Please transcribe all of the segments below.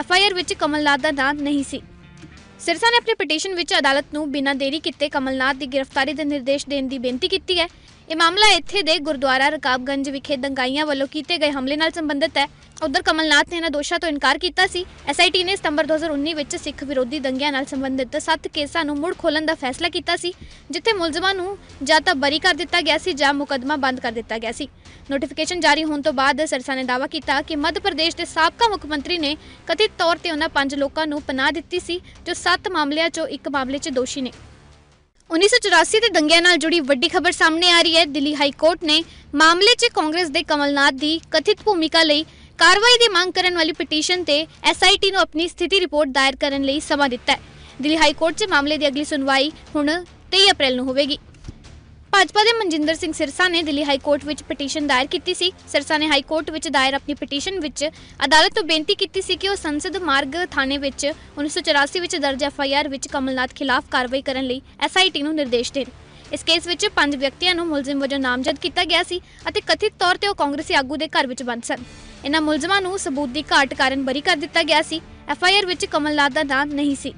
F I R ਵਿੱਚ ਕਮਲਨਾਥ ਦਾ ਨਾਂ ਨਹੀਂ ਸੀ। ਸਿਰਸਾ ਨੇ ਆਪਣੀ ਪਟੀਸ਼ਨ ਵਿੱਚ ਅਦਾਲਤ ਨੂੰ ਬਿਨਾਂ ਦੇਰੀ ਕੀਤੇ ਕਮਲਨਾਥ ਦੀ ਗ੍ਰਿਫਤਾਰੀ ਦੇ ਨਿਰਦੇਸ਼ ਦੇਣ ਦੀ ਬੇਨਤੀ ਕੀਤੀ ਹੈ। ਇਹ ਮਾਮਲਾ ਇੱਥੇ ਦੇ ਗੁਰਦੁਆਰਾ ਰਕਾਬਗੰਜ ਵਿਖੇ ਦੰਗਾਈਆਂ ਵੱਲੋਂ ਕੀਤੇ ਗਏ ਹਮਲੇ ਨਾਲ ਸੰਬੰਧਿਤ ਹੈ। ਉਧਰ ਕਮਲਨਾਥ ਨੇ ਇਹਨਾਂ ਦੋਸ਼ਾਂ ਤੋਂ ਇਨਕਾਰ ਕੀਤਾ ਸੀ। ਐਸਆਈਟੀ ਨੇ ਸਤੰਬਰ 2019 ਵਿੱਚ ਸਿੱਖ ਵਿਰੋਧੀ ਦੰਗਿਆਂ ਨਾਲ ਸੰਬੰਧਿਤ 7 ਕੇਸਾਂ ਨੂੰ ਮੁੜ ਖੋਲਣ ਦਾ ਫੈਸਲਾ ਕੀਤਾ ਸੀ, ਜਿੱਥੇ ਮੁਲਜ਼ਮਾਂ ਨੂੰ ਜਾਂ ਤਾਂ ਬਰੀ ਕਰ ਦਿੱਤਾ ਗਿਆ ਸੀ ਜਾਂ ਮੁਕੱਦਮਾ ਬੰਦ ਕਰ ਦਿੱਤਾ ਗਿਆ ਸੀ। ਨੋਟੀਫਿਕੇਸ਼ਨ ਜਾਰੀ ਹੋਣ ਤੋਂ ਬਾਅਦ ਸਿਰਸਾ ਨੇ ਦਾਅਵਾ ਕੀਤਾ ਕਿ ਮੱਧ ਪ੍ਰਦੇਸ਼ ਦੇ ਸਾਬਕਾ ਮੁੱਖ ਮੰਤਰੀ ਨੇ ਕਥਿਤ ਤੌਰ ਤੇ ਉਹਨਾਂ ਪੰਜ ਲੋਕਾਂ ਨੂੰ ਪਨਾਹ ਦਿੱਤੀ ਸੀ, ਜੋ 7 ਮਾਮਲਿਆਂ 'ਚੋਂ ਇੱਕ ਮਾਮਲੇ 'ਚ ਦੋਸ਼ੀ ਨੇ। 1984 ਦੇ ਦੰਗਿਆਂ ਨਾਲ ਜੁੜੀ ਵੱਡੀ ਖਬਰ ਸਾਹਮਣੇ ਆ ਰਹੀ ਹੈ। ਦਿੱਲੀ ਹਾਈ ਕੋਰਟ ਨੇ ਮਾਮਲੇ 'ਚ ਕਾਂਗਰਸ ਦੇ ਕਮਲਨਾਥ ਦੀ ਕਥਿਤ ਭੂਮਿਕਾ ਲਈ ਕਾਰਵਾਈ ਦੀ ਮੰਗ ਕਰਨ ਵਾਲੀ ਪਟੀਸ਼ਨ ਤੇ ਐਸਆਈਟੀ ਨੂੰ ਆਪਣੀ ਸਥਿਤੀ ਰਿਪੋਰਟ ਦਾਇਰ ਕਰਨ ਲਈ ਸਮਾਂ ਦਿੱਤਾ ਹੈ। ਦਿੱਲੀ ਹਾਈ ਕੋਰਟ 'ਚ ਮਾਮਲੇ ਦੀ ਅਗਲੀ ਸੁਣਵਾਈ ਹੁਣ 23 ਅਪ੍ਰੈਲ ਨੂੰ ਹੋਵੇਗੀ। ਭਾਜਪਾ ਦੇ ਮਨਜਿੰਦਰ ਸਿੰਘ ਸਿਰਸਾ ਨੇ ਦਿੱਲੀ ਹਾਈ ਕੋਰਟ ਵਿੱਚ ਪਟੀਸ਼ਨ ਦਾਇਰ ਕੀਤੀ ਸੀ। ਸਿਰਸਾ ਨੇ ਹਾਈ ਕੋਰਟ ਵਿੱਚ ਦਾਇਰ ਆਪਣੀ ਪਟੀਸ਼ਨ ਵਿੱਚ ਅਦਾਲਤ ਤੋਂ ਬੇਨਤੀ ਕੀਤੀ ਸੀ ਕਿ ਉਹ ਸੰਸਦ ਮਾਰਗ ਥਾਣੇ ਵਿੱਚ 1984 ਵਿੱਚ ਦਰਜ ਐਫ ਆਈ ਆਰ ਵਿੱਚ ਕਮਲਨਾਥ ਖਿਲਾਫ ਕਾਰਵਾਈ ਕਰਨ ਲਈ ਐਸ ਆਈ ਟੀ ਨੂੰ ਨਿਰਦੇਸ਼ ਦੇਣ। ਇਸ ਕੇਸ ਵਿੱਚ ਪੰਜ ਵਿਅਕਤੀਆਂ ਨੂੰ ਮੁਲਜ਼ਮ ਵਜੋਂ ਨਾਮਜ਼ਦ ਕੀਤਾ ਗਿਆ ਸੀ ਅਤੇ ਕਥਿਤ ਤੌਰ ਤੇ ਉਹ ਕਾਂਗਰਸੀ ਆਗੂ ਦੇ ਘਰ ਵਿੱਚ ਬੰਦ ਸਨ। ਇਨ੍ਹਾਂ ਮੁਲਜ਼ਮਾਂ ਨੂੰ ਸਬੂਤ ਦੀ ਘਾਟ ਕਾਰਨ ਬਰੀ ਕਰ ਦਿੱਤਾ ਗਿਆ ਸੀ। ਐਫ ਆਈ ਆਰ ਵਿੱਚ ਕਮਲਨਾਥ ਦਾ ਨਾਂ ਨਹੀਂ ਸੀ।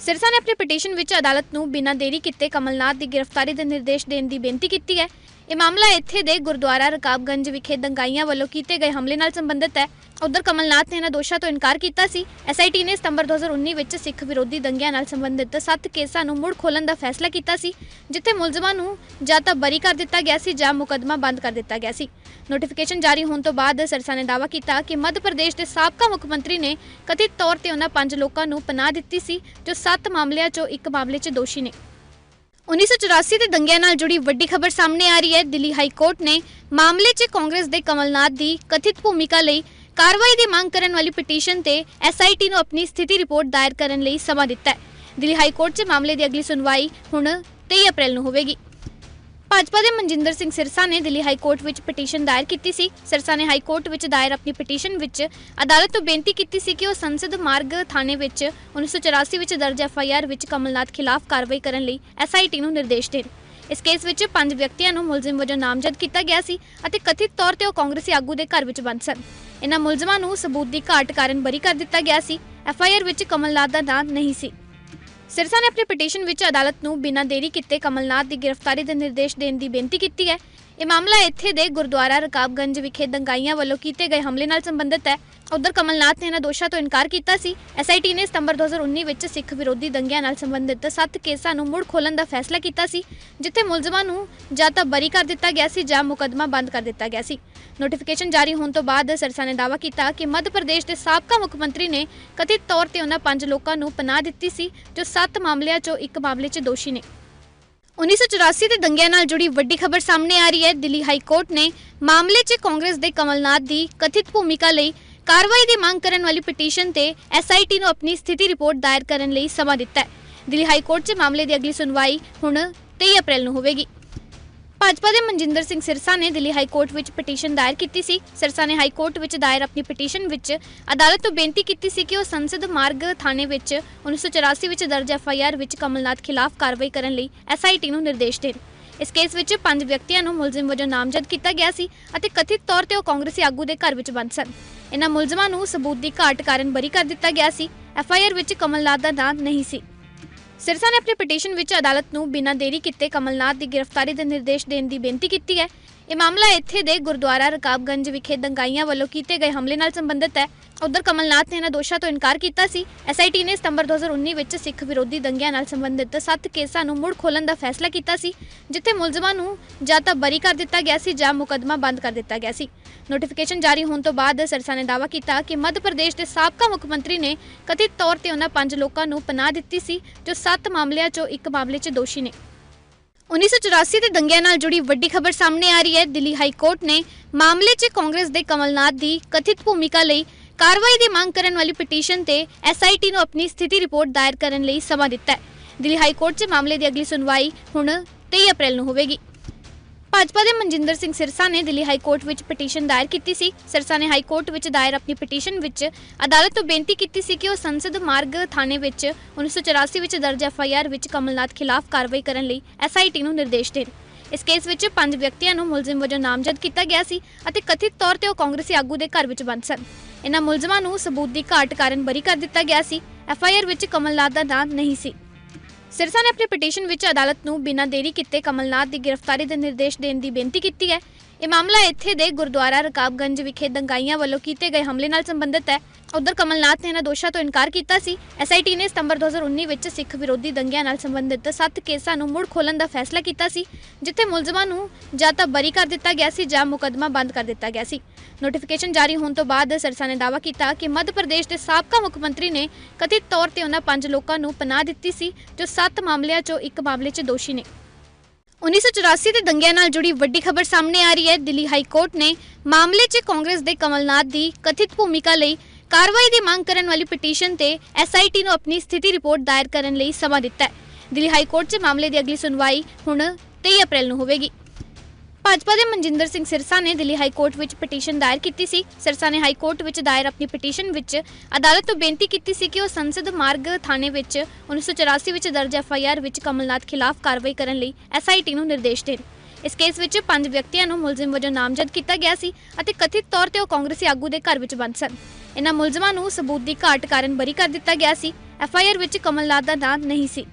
ਸਿਰਸਾ ਨੇ ਆਪਣੀ ਪਟੀਸ਼ਨ ਵਿੱਚ ਅਦਾਲਤ ਨੂੰ ਬਿਨਾਂ ਦੇਰੀ ਕੀਤੇ ਕਮਲਨਾਥ ਦੀ ਗ੍ਰਿਫਤਾਰੀ ਦੇ ਨਿਰਦੇਸ਼ ਦੇਣ ਦੀ ਬੇਨਤੀ ਕੀਤੀ ਹੈ। ਇਹ ਮਾਮਲਾ ਇੱਥੇ ਦੇ ਗੁਰਦੁਆਰਾ ਰਕਾਬਗੰਜ ਵਿਖੇ ਦੰਗਾਈਆਂ ਵੱਲੋਂ ਕੀਤੇ ਗਏ ਹਮਲੇ ਨਾਲ ਸੰਬੰਧਿਤ ਹੈ। ਉਧਰ ਕਮਲਨਾਥ ਨੇ ਇਹਨਾਂ ਦੋਸ਼ਾਂ ਤੋਂ ਇਨਕਾਰ ਕੀਤਾ ਸੀ। ਐਸਆਈਟੀ ਨੇ ਸਤੰਬਰ 2019 ਵਿੱਚ ਸਿੱਖ ਵਿਰੋਧੀ ਦੰਗਿਆਂ ਨਾਲ ਸੰਬੰਧਿਤ 7 ਕੇਸਾਂ ਨੂੰ ਮੁੜ ਖੋਲਣ ਦਾ ਫੈਸਲਾ ਕੀਤਾ ਸੀ, ਜਿੱਥੇ ਮੁਲਜ਼ਮਾਂ ਨੂੰ ਜਾਂ ਤਾਂ ਬਰੀ ਕਰ ਦਿੱਤਾ ਗਿਆ ਸੀ ਜਾਂ ਮੁਕੱਦਮਾ ਬੰਦ ਕਰ ਦਿੱਤਾ ਗਿਆ ਸੀ। ਨੋਟੀਫਿਕੇਸ਼ਨ ਜਾਰੀ ਹੋਣ ਤੋਂ ਬਾਅਦ ਸਰਸਾ ਨੇ ਦਾਅਵਾ ਕੀਤਾ ਕਿ ਮੱਧ ਪ੍ਰਦੇਸ਼ ਦੇ ਸਾਬਕਾ ਮੁੱਖ ਮੰਤਰੀ ਨੇ ਕਥਿਤ ਤੌਰ ਤੇ ਉਹਨਾਂ ਪੰਜ ਲੋਕਾਂ ਨੂੰ ਪਨਾਹ ਦਿੱਤੀ ਸੀ, ਜੋ 7 ਮਾਮਲਿਆਂ 'ਚੋਂ ਇੱਕ ਮਾਮਲੇ 'ਚ ਦੋਸ਼ੀ ਨੇ। 1984 ਦੇ ਦੰਗਿਆਂ ਨਾਲ ਜੁੜੀ ਵੱਡੀ ਖਬਰ ਸਾਹਮਣੇ ਆ ਰਹੀ ਹੈ। ਦਿੱਲੀ ਹਾਈ ਕੋਰਟ ਨੇ ਮਾਮਲੇ 'ਚ ਕਾਂਗਰਸ ਦੇ ਕਮਲਨਾਥ ਦੀ ਕਥਿਤ ਭੂਮਿਕਾ ਲਈ ਕਾਰਵਾਈ ਦੀ ਮੰਗ ਕਰਨ ਵਾਲੀ ਪਟੀਸ਼ਨ ਤੇ ਐਸਆਈਟੀ ਨੂੰ ਆਪਣੀ ਸਥਿਤੀ ਰਿਪੋਰਟ ਦਾਇਰ ਕਰਨ ਲਈ ਸਮਾਂ ਦਿੱਤਾ ਹੈ। ਦਿੱਲੀ ਹਾਈ ਕੋਰਟ 'ਚ ਮਾਮਲੇ ਦੀ ਅਗਲੀ ਸੁਣਵਾਈ ਹੁਣ 23 ਅਪ੍ਰੈਲ ਨੂੰ ਹੋਵੇਗੀ। ਭਾਜਪਾ ਦੇ ਮਨਜਿੰਦਰ ਸਿੰਘ ਸਿਰਸਾ ਨੇ ਦਿੱਲੀ ਹਾਈ ਕੋਰਟ ਵਿੱਚ ਪਟੀਸ਼ਨ ਦਾਇਰ ਕੀਤੀ ਸੀ। ਸਿਰਸਾ ਨੇ ਹਾਈ ਕੋਰਟ ਵਿੱਚ ਦਾਇਰ ਆਪਣੀ ਪਟੀਸ਼ਨ ਵਿੱਚ ਅਦਾਲਤ ਤੋਂ ਬੇਨਤੀ ਕੀਤੀ ਸੀ ਕਿ ਉਹ ਸੰਸਦ ਮਾਰਗ ਥਾਣੇ ਵਿੱਚ 1984 ਵਿੱਚ ਦਰਜ ਐਫ ਆਈ ਆਰ ਵਿੱਚ ਕਮਲਨਾਥ ਖਿਲਾਫ ਕਾਰਵਾਈ ਕਰਨ ਲਈ ਐਸ ਆਈ ਟੀ ਨੂੰ ਨਿਰਦੇਸ਼ ਦੇਣ। ਇਸ ਕੇਸ ਵਿੱਚ ਪੰਜ ਵਿਅਕਤੀਆਂ ਨੂੰ ਮੁਲਜ਼ਮ ਵਜੋਂ ਨਾਮਜ਼ਦ ਕੀਤਾ ਗਿਆ ਸੀ ਅਤੇ ਕਥਿਤ ਤੌਰ ਤੇ ਉਹ ਕਾਂਗਰਸੀ ਆਗੂ ਦੇ ਘਰ ਵਿੱਚ ਬੰਦ ਸਨ। ਇਹਨਾਂ ਮੁਲਜ਼ਮਾਂ ਨੂੰ ਸਬੂਤ ਦੀ ਘਾਟ ਕਾਰਨ ਬਰੀ ਕਰ ਦਿੱਤਾ ਗਿਆ ਸੀ। ਐਫ ਆਈ ਆਰ ਵਿੱਚ ਕਮਲਨਾਥ ਦਾ ਨਾਂ ਨਹੀਂ ਸੀ। ਸਿਰਸਾ ਨੇ ਆਪਣੀ ਪਟੀਸ਼ਨ ਵਿੱਚ ਅਦਾਲਤ ਨੂੰ ਬਿਨਾਂ ਦੇਰੀ ਕੀਤੇ ਕਮਲਨਾਥ ਦੀ ਗ੍ਰਿਫਤਾਰੀ ਦੇ ਨਿਰਦੇਸ਼ ਦੇਣ ਦੀ ਬੇਨਤੀ ਕੀਤੀ ਹੈ। ਇਹ ਮਾਮਲਾ ਇੱਥੇ ਦੇ ਗੁਰਦੁਆਰਾ ਰਕਾਬਗੰਜ ਵਿਖੇ ਦੰਗਾਈਆਂ ਵੱਲੋਂ ਕੀਤੇ ਗਏ ਹਮਲੇ ਨਾਲ ਸੰਬੰਧਿਤ ਹੈ। ਉਧਰ ਕਮਲਨਾਥ ਨੇ ਇਹਨਾਂ ਦੋਸ਼ਾਂ ਤੋਂ ਇਨਕਾਰ ਕੀਤਾ ਸੀ। ਐਸਆਈਟੀ ਨੇ ਸਤੰਬਰ 2019 ਵਿੱਚ ਸਿੱਖ ਵਿਰੋਧੀ ਦੰਗਿਆਂ ਨਾਲ ਸੰਬੰਧਿਤ 7 ਕੇਸਾਂ ਨੂੰ ਮੁੜ ਖੋਲਣ ਦਾ ਫੈਸਲਾ ਕੀਤਾ ਸੀ, ਜਿੱਥੇ ਮੁਲਜ਼ਮਾਂ ਨੂੰ ਜਾਂ ਤਾਂ ਬਰੀ ਕਰ ਦਿੱਤਾ ਗਿਆ ਸੀ ਜਾਂ ਮੁਕੱਦਮਾ ਬੰਦ ਕਰ ਦਿੱਤਾ ਗਿਆ ਸੀ। ਨੋਟੀਫਿਕੇਸ਼ਨ ਜਾਰੀ ਹੋਣ ਤੋਂ ਬਾਅਦ ਸਰਸਾ ਨੇ ਦਾਅਵਾ ਕੀਤਾ ਕਿ ਮੱਧ ਪ੍ਰਦੇਸ਼ ਦੇ ਸਾਬਕਾ ਮੁੱਖ ਮੰਤਰੀ ਨੇ ਕਥਿਤ ਤੌਰ ਤੇ ਉਹਨਾਂ ਪੰਜ ਲੋਕਾਂ ਨੂੰ ਪਨਾਹ ਦਿੱਤੀ ਸੀ, ਜੋ 7 ਮਾਮਲਿਆਂ 'ਚੋਂ ਇੱਕ ਮਾਮਲੇ 'ਚ ਦੋਸ਼ੀ ਨੇ। 1984 ਦੇ ਦੰਗਿਆਂ ਨਾਲ ਜੁੜੀ ਵੱਡੀ ਖਬਰ ਸਾਹਮਣੇ ਆ ਰਹੀ ਹੈ। ਦਿੱਲੀ ਹਾਈ ਕੋਰਟ ਨੇ ਮਾਮਲੇ 'ਚ ਕਾਂਗਰਸ ਦੇ ਕਮਲਨਾਥ ਦੀ ਕਥਿਤ ਭੂਮਿਕਾ ਲਈ ਕਾਰਵਾਈ ਦੀ ਮੰਗ ਕਰਨ ਵਾਲੀ ਪਟੀਸ਼ਨ ਤੇ ਐਸਆਈਟੀ ਨੂੰ ਆਪਣੀ ਸਥਿਤੀ ਰਿਪੋਰਟ ਦਾਇਰ ਕਰਨ ਲਈ ਸਮਾਂ ਦਿੱਤਾ ਹੈ। ਦਿੱਲੀ ਹਾਈ ਕੋਰਟ 'ਚ ਮਾਮਲੇ ਦੀ ਅਗਲੀ ਸੁਣਵਾਈ ਹੁਣ 23 ਅਪ੍ਰੈਲ ਨੂੰ ਹੋਵੇਗੀ। ਭਾਜਪਾ ਦੇ ਮਨਜਿੰਦਰ ਸਿੰਘ ਸਿਰਸਾ ਨੇ ਦਿੱਲੀ ਹਾਈ ਕੋਰਟ ਵਿੱਚ ਪਟੀਸ਼ਨ ਦਾਇਰ ਕੀਤੀ ਸੀ। ਸਿਰਸਾ ਨੇ ਹਾਈ ਕੋਰਟ ਵਿੱਚ ਦਾਇਰ ਆਪਣੀ ਪਟੀਸ਼ਨ ਵਿੱਚ ਅਦਾਲਤ ਤੋਂ ਬੇਨਤੀ ਕੀਤੀ ਸੀ ਕਿ ਉਹ ਸੰਸਦ ਮਾਰਗ ਥਾਣੇ ਵਿੱਚ 1984 ਵਿੱਚ ਦਰਜ ਐਫ ਆਈ ਆਰ ਵਿੱਚ ਕਮਲਨਾਥ ਖਿਲਾਫ ਕਾਰਵਾਈ ਕਰਨ ਲਈ ਐਸ ਆਈ ਟੀ ਨੂੰ ਨਿਰਦੇਸ਼ ਦੇਣ। ਇਸ ਕੇਸ ਵਿੱਚ ਪੰਜ ਵਿਅਕਤੀਆਂ ਨੂੰ ਮੁਲਜ਼ਮ ਵਜੋਂ ਨਾਮਜ਼ਦ ਕੀਤਾ ਗਿਆ ਸੀ ਅਤੇ ਕਥਿਤ ਤੌਰ ਤੇ ਉਹ ਕਾਂਗਰਸੀ ਆਗੂ ਦੇ ਘਰ ਵਿੱਚ ਬੰਦ ਸਨ। ਇਹਨਾਂ ਮੁਲਜ਼ਮਾਂ ਨੂੰ ਸਬੂਤ ਦੀ ਘਾਟ ਕਾਰਨ ਬਰੀ ਕਰ ਦਿੱਤਾ ਗਿਆ ਸੀ। ਐਫ ਆਈ ਆਰ ਵਿੱਚ ਕਮਲਨਾਥ ਦਾ ਨਾਂ ਨਹੀਂ ਸੀ। ਸਿਰਸਾ ਨੇ ਆਪਣੀ ਪਟੀਸ਼ਨ ਵਿੱਚ ਅਦਾਲਤ ਨੂੰ ਬਿਨਾਂ ਦੇਰੀ ਕੀਤੇ ਕਮਲਨਾਥ ਦੀ ਗ੍ਰਿਫਤਾਰੀ ਦੇ ਨਿਰਦੇਸ਼ ਦੇਣ ਦੀ ਬੇਨਤੀ ਕੀਤੀ ਹੈ। ਇਹ ਮਾਮਲਾ ਇੱਥੇ ਦੇ ਗੁਰਦੁਆਰਾ ਰਕਾਬਗੰਜ ਵਿਖੇ ਦੰਗਾਈਆਂ ਵੱਲੋਂ ਕੀਤੇ ਗਏ ਹਮਲੇ ਨਾਲ ਸੰਬੰਧਿਤ ਹੈ। ਉਧਰ ਕਮਲਨਾਥ ਨੇ ਇਹਨਾਂ ਦੋਸ਼ਾਂ ਤੋਂ ਇਨਕਾਰ ਕੀਤਾ ਸੀ। ਐਸਆਈਟੀ ਨੇ ਸਤੰਬਰ 2019 ਵਿੱਚ ਸਿੱਖ ਵਿਰੋਧੀ ਦੰਗਿਆਂ ਨਾਲ ਸੰਬੰਧਿਤ 7 ਕੇਸਾਂ ਨੂੰ ਮੁੜ ਖੋਲਣ ਦਾ ਫੈਸਲਾ ਕੀਤਾ ਸੀ, ਜਿੱਥੇ ਮੁਲਜ਼ਮਾਂ ਨੂੰ ਜਾਂ ਤਾਂ ਬਰੀ ਕਰ ਦਿੱਤਾ ਗਿਆ ਸੀ ਜਾਂ ਮੁਕੱਦਮਾ ਬੰਦ ਕਰ ਦਿੱਤਾ ਗਿਆ ਸੀ। ਨੋਟੀਫਿਕੇਸ਼ਨ ਜਾਰੀ ਹੋਣ ਤੋਂ ਬਾਅਦ ਸਿਰਸਾ ਨੇ ਦਾਅਵਾ ਕੀਤਾ ਕਿ ਮੱਧ ਪ੍ਰਦੇਸ਼ ਦੇ ਸਾਬਕਾ ਮੁੱਖ ਮੰਤਰੀ ਨੇ ਕਥਿਤ ਤੌਰ ਤੇ ਉਹਨਾਂ ਪੰਜ ਲੋਕਾਂ ਨੂੰ ਪਨਾਹ ਦਿੱਤੀ ਸੀ, ਜੋ 7 ਮਾਮਲਿਆਂ 'ਚੋਂ ਇੱਕ ਮਾਮਲੇ 'ਚ ਦੋਸ਼ੀ ਨੇ। 1984 ਦੇ ਦੰਗਿਆਂ ਨਾਲ ਜੁੜੀ ਵੱਡੀ ਖਬਰ ਸਾਹਮਣੇ ਆ ਰਹੀ ਹੈ। ਦਿੱਲੀ ਹਾਈ ਕੋਰਟ ਨੇ ਮਾਮਲੇ 'ਚ ਕਾਂਗਰਸ ਦੇ ਕਮਲਨਾਥ ਦੀ ਕਥਿਤ ਭੂਮਿਕਾ ਲਈ ਕਾਰਵਾਈ ਦੀ ਮੰਗ ਕਰਨ ਵਾਲੀ ਪਟੀਸ਼ਨ ਤੇ ਐਸਆਈਟੀ ਨੂੰ ਆਪਣੀ ਸਥਿਤੀ ਰਿਪੋਰਟ ਦਾਇਰ ਕਰਨ ਲਈ ਸਮਾਂ ਦਿੱਤਾ ਹੈ। ਦਿੱਲੀ ਹਾਈ ਕੋਰਟ 'ਚ ਮਾਮਲੇ ਦੀ ਅਗਲੀ ਸੁਣਵਾਈ ਹੁਣ 23 ਅਪ੍ਰੈਲ ਨੂੰ ਹੋਵੇਗੀ। ਭਾਜਪਾ ਦੇ ਮਨਜਿੰਦਰ ਸਿੰਘ ਸਿਰਸਾ ਨੇ ਦਿੱਲੀ ਹਾਈ ਕੋਰਟ ਵਿੱਚ ਪਟੀਸ਼ਨ ਦਾਇਰ ਕੀਤੀ ਸੀ। ਸਿਰਸਾ ਨੇ ਹਾਈ ਕੋਰਟ ਵਿੱਚ ਦਾਇਰ ਆਪਣੀ ਪਟੀਸ਼ਨ ਵਿੱਚ ਅਦਾਲਤ ਤੋਂ ਬੇਨਤੀ ਕੀਤੀ ਸੀ ਕਿ ਉਹ ਸੰਸਦ ਮਾਰਗ ਥਾਣੇ ਵਿੱਚ 1984 ਵਿੱਚ ਦਰਜ ਐਫਆਈਆਰ ਵਿੱਚ ਕਮਲਨਾਥ ਖਿਲਾਫ ਕਾਰਵਾਈ ਕਰਨ ਲਈ ਐਸਆਈਟੀ ਨੂੰ ਨਿਰਦੇਸ਼ ਦੇਣ। ਇਸ ਕੇਸ ਵਿੱਚ ਪੰਜ ਵਿਅਕਤੀਆਂ ਨੂੰ ਮੁਲਜ਼ਮ ਵਜੋਂ ਨਾਮਜ਼ਦ ਕੀਤਾ ਗਿਆ ਸੀ ਅਤੇ ਕਥਿਤ ਤੌਰ ਤੇ ਉਹ ਕਾਂਗਰਸੀ ਆਗੂ ਦੇ ਘਰ ਵਿੱਚ ਬੰਦ ਸਨ। ਇਹਨਾਂ ਮੁਲਜ਼ਮਾਂ ਨੂੰ ਸਬੂਤ ਦੀ ਘਾਟ ਕਾਰਨ ਬਰੀ ਕਰ ਦਿੱਤਾ ਗਿਆ ਸੀ। ਐਫ ਆਈ ਆਰ ਵਿੱਚ ਕਮਲਨਾਥ ਦਾ ਨਾਂ ਨਹੀਂ ਸੀ। ਸਿਰਸਾ ਨੇ ਆਪਣੀ ਪਟੀਸ਼ਨ ਵਿੱਚ ਅਦਾਲਤ ਨੂੰ ਬਿਨਾਂ ਦੇਰੀ ਕੀਤੇ ਕਮਲਨਾਥ ਦੀ ਗ੍ਰਿਫਤਾਰੀ ਦੇ ਨਿਰਦੇਸ਼ ਦੇਣ ਦੀ ਬੇਨਤੀ ਕੀਤੀ ਹੈ। ਇਹ ਮਾਮਲਾ ਇੱਥੇ ਦੇ ਗੁਰਦੁਆਰਾ ਰਕਾਬਗੰਜ ਵਿਖੇ ਦੰਗਾਈਆਂ ਵੱਲੋਂ ਕੀਤੇ ਗਏ ਹਮਲੇ ਨਾਲ ਸੰਬੰਧਿਤ ਹੈ। ਉਧਰ ਕਮਲਨਾਥ ਨੇ ਇਹਨਾਂ ਦੋਸ਼ਾਂ ਤੋਂ ਇਨਕਾਰ ਕੀਤਾ ਸੀ। ਐਸਆਈਟੀ ਨੇ ਸਤੰਬਰ 2019 ਵਿੱਚ ਸਿੱਖ ਵਿਰੋਧੀ ਦੰਗਿਆਂ ਨਾਲ ਸੰਬੰਧਿਤ 7 ਕੇਸਾਂ ਨੂੰ ਮੁੜ ਖੋਲਣ ਦਾ ਫੈਸਲਾ ਕੀਤਾ ਸੀ, ਜਿੱਥੇ ਮੁਲਜ਼ਮਾਂ ਨੂੰ ਜਾਂ ਤਾਂ ਬਰੀ ਕਰ ਦਿੱਤਾ ਗਿਆ ਸੀ ਜਾਂ ਮੁਕੱਦਮਾ ਬੰਦ ਕਰ ਦਿੱਤਾ ਗਿਆ ਸੀ। ਨੋਟੀਫਿਕੇਸ਼ਨ ਜਾਰੀ ਹੋਣ ਤੋਂ ਬਾਅਦ ਸਰਸਾ ਨੇ ਦਾਅਵਾ ਕੀਤਾ ਕਿ ਮੱਧ ਪ੍ਰਦੇਸ਼ ਦੇ ਸਾਬਕਾ ਮੁੱਖ ਮੰਤਰੀ ਨੇ ਕਥਿਤ ਤੌਰ ਤੇ ਉਹਨਾਂ ਪੰਜ ਲੋਕਾਂ ਨੂੰ ਪਨਾਹ ਦਿੱਤੀ ਸੀ, ਜੋ 7 ਮਾਮਲਿਆਂ 'ਚੋਂ ਇੱਕ ਮਾਮਲੇ 'ਚ ਦੋਸ਼ੀ ਨੇ। 1984 ਦੇ ਦੰਗਿਆਂ ਨਾਲ ਜੁੜੀ ਵੱਡੀ ਖਬਰ ਸਾਹਮਣੇ ਆ ਰਹੀ ਹੈ। ਦਿੱਲੀ ਹਾਈ ਕੋਰਟ ਨੇ ਮਾਮਲੇ 'ਚ ਕਾਂਗਰਸ ਦੇ ਕਮਲਨਾਥ ਦੀ ਕਥਿਤ ਭੂਮਿਕਾ ਲਈ ਕਾਰਵਾਈ ਦੀ ਮੰਗ ਕਰਨ ਵਾਲੀ ਪਟੀਸ਼ਨ ਤੇ ਐਸਆਈਟੀ ਨੂੰ ਆਪਣੀ ਸਥਿਤੀ ਰਿਪੋਰਟ ਦਾਇਰ ਕਰਨ ਲਈ ਸਮਾਂ ਦਿੱਤਾ ਹੈ। ਦਿੱਲੀ ਹਾਈ ਕੋਰਟ 'ਚ ਮਾਮਲੇ ਦੀ ਅਗਲੀ ਸੁਣਵਾਈ ਹੁਣ 23 ਅਪ੍ਰੈਲ ਨੂੰ ਹੋਵੇਗੀ। ਭਾਜਪਾ ਦੇ ਮਨਜਿੰਦਰ ਸਿੰਘ ਸਿਰਸਾ ਨੇ ਦਿੱਲੀ ਹਾਈ ਕੋਰਟ ਵਿੱਚ ਪਟੀਸ਼ਨ ਦਾਇਰ ਕੀਤੀ ਸੀ। ਸਿਰਸਾ ਨੇ ਹਾਈ ਕੋਰਟ ਵਿੱਚ ਦਾਇਰ ਆਪਣੀ ਪਟੀਸ਼ਨ ਵਿੱਚ ਅਦਾਲਤ ਤੋਂ ਬੇਨਤੀ ਕੀਤੀ ਸੀ ਕਿ ਉਹ ਸੰਸਦ ਮਾਰਗ ਥਾਣੇ ਵਿੱਚ 1984 ਵਿੱਚ ਦਰਜ ਐਫ ਆਈ ਆਰ ਵਿੱਚ ਕਮਲਨਾਥ ਖਿਲਾਫ ਕਾਰਵਾਈ ਕਰਨ ਲਈ ਐਸ ਆਈ ਟੀ ਨੂੰ ਨਿਰਦੇਸ਼ ਦੇਣ। ਇਸ ਕੇਸ ਵਿੱਚ ਪੰਜ ਵਿਅਕਤੀਆਂ ਨੂੰ ਮੁਲਜ਼ਮ ਵਜੋਂ ਨਾਮਜ਼ਦ ਕੀਤਾ ਗਿਆ ਸੀ ਅਤੇ ਕਥਿਤ ਤੌਰ ਤੇ ਉਹ ਕਾਂਗਰਸੀ ਆਗੂ ਦੇ ਘਰ ਵਿੱਚ ਬੰਦ ਸਨ। ਇਹਨਾਂ ਮੁਲਜ਼ਮਾਂ ਨੂੰ ਸਬੂਤ ਦੀ ਘਾਟ ਕਾਰਨ ਬਰੀ ਕਰ ਦਿੱਤਾ ਗਿਆ ਸੀ। ਐਫ ਆਈ ਆਰ ਵਿੱਚ ਕਮਲਨਾਥ ਦਾ ਨਾਂ ਨਹੀਂ ਸੀ।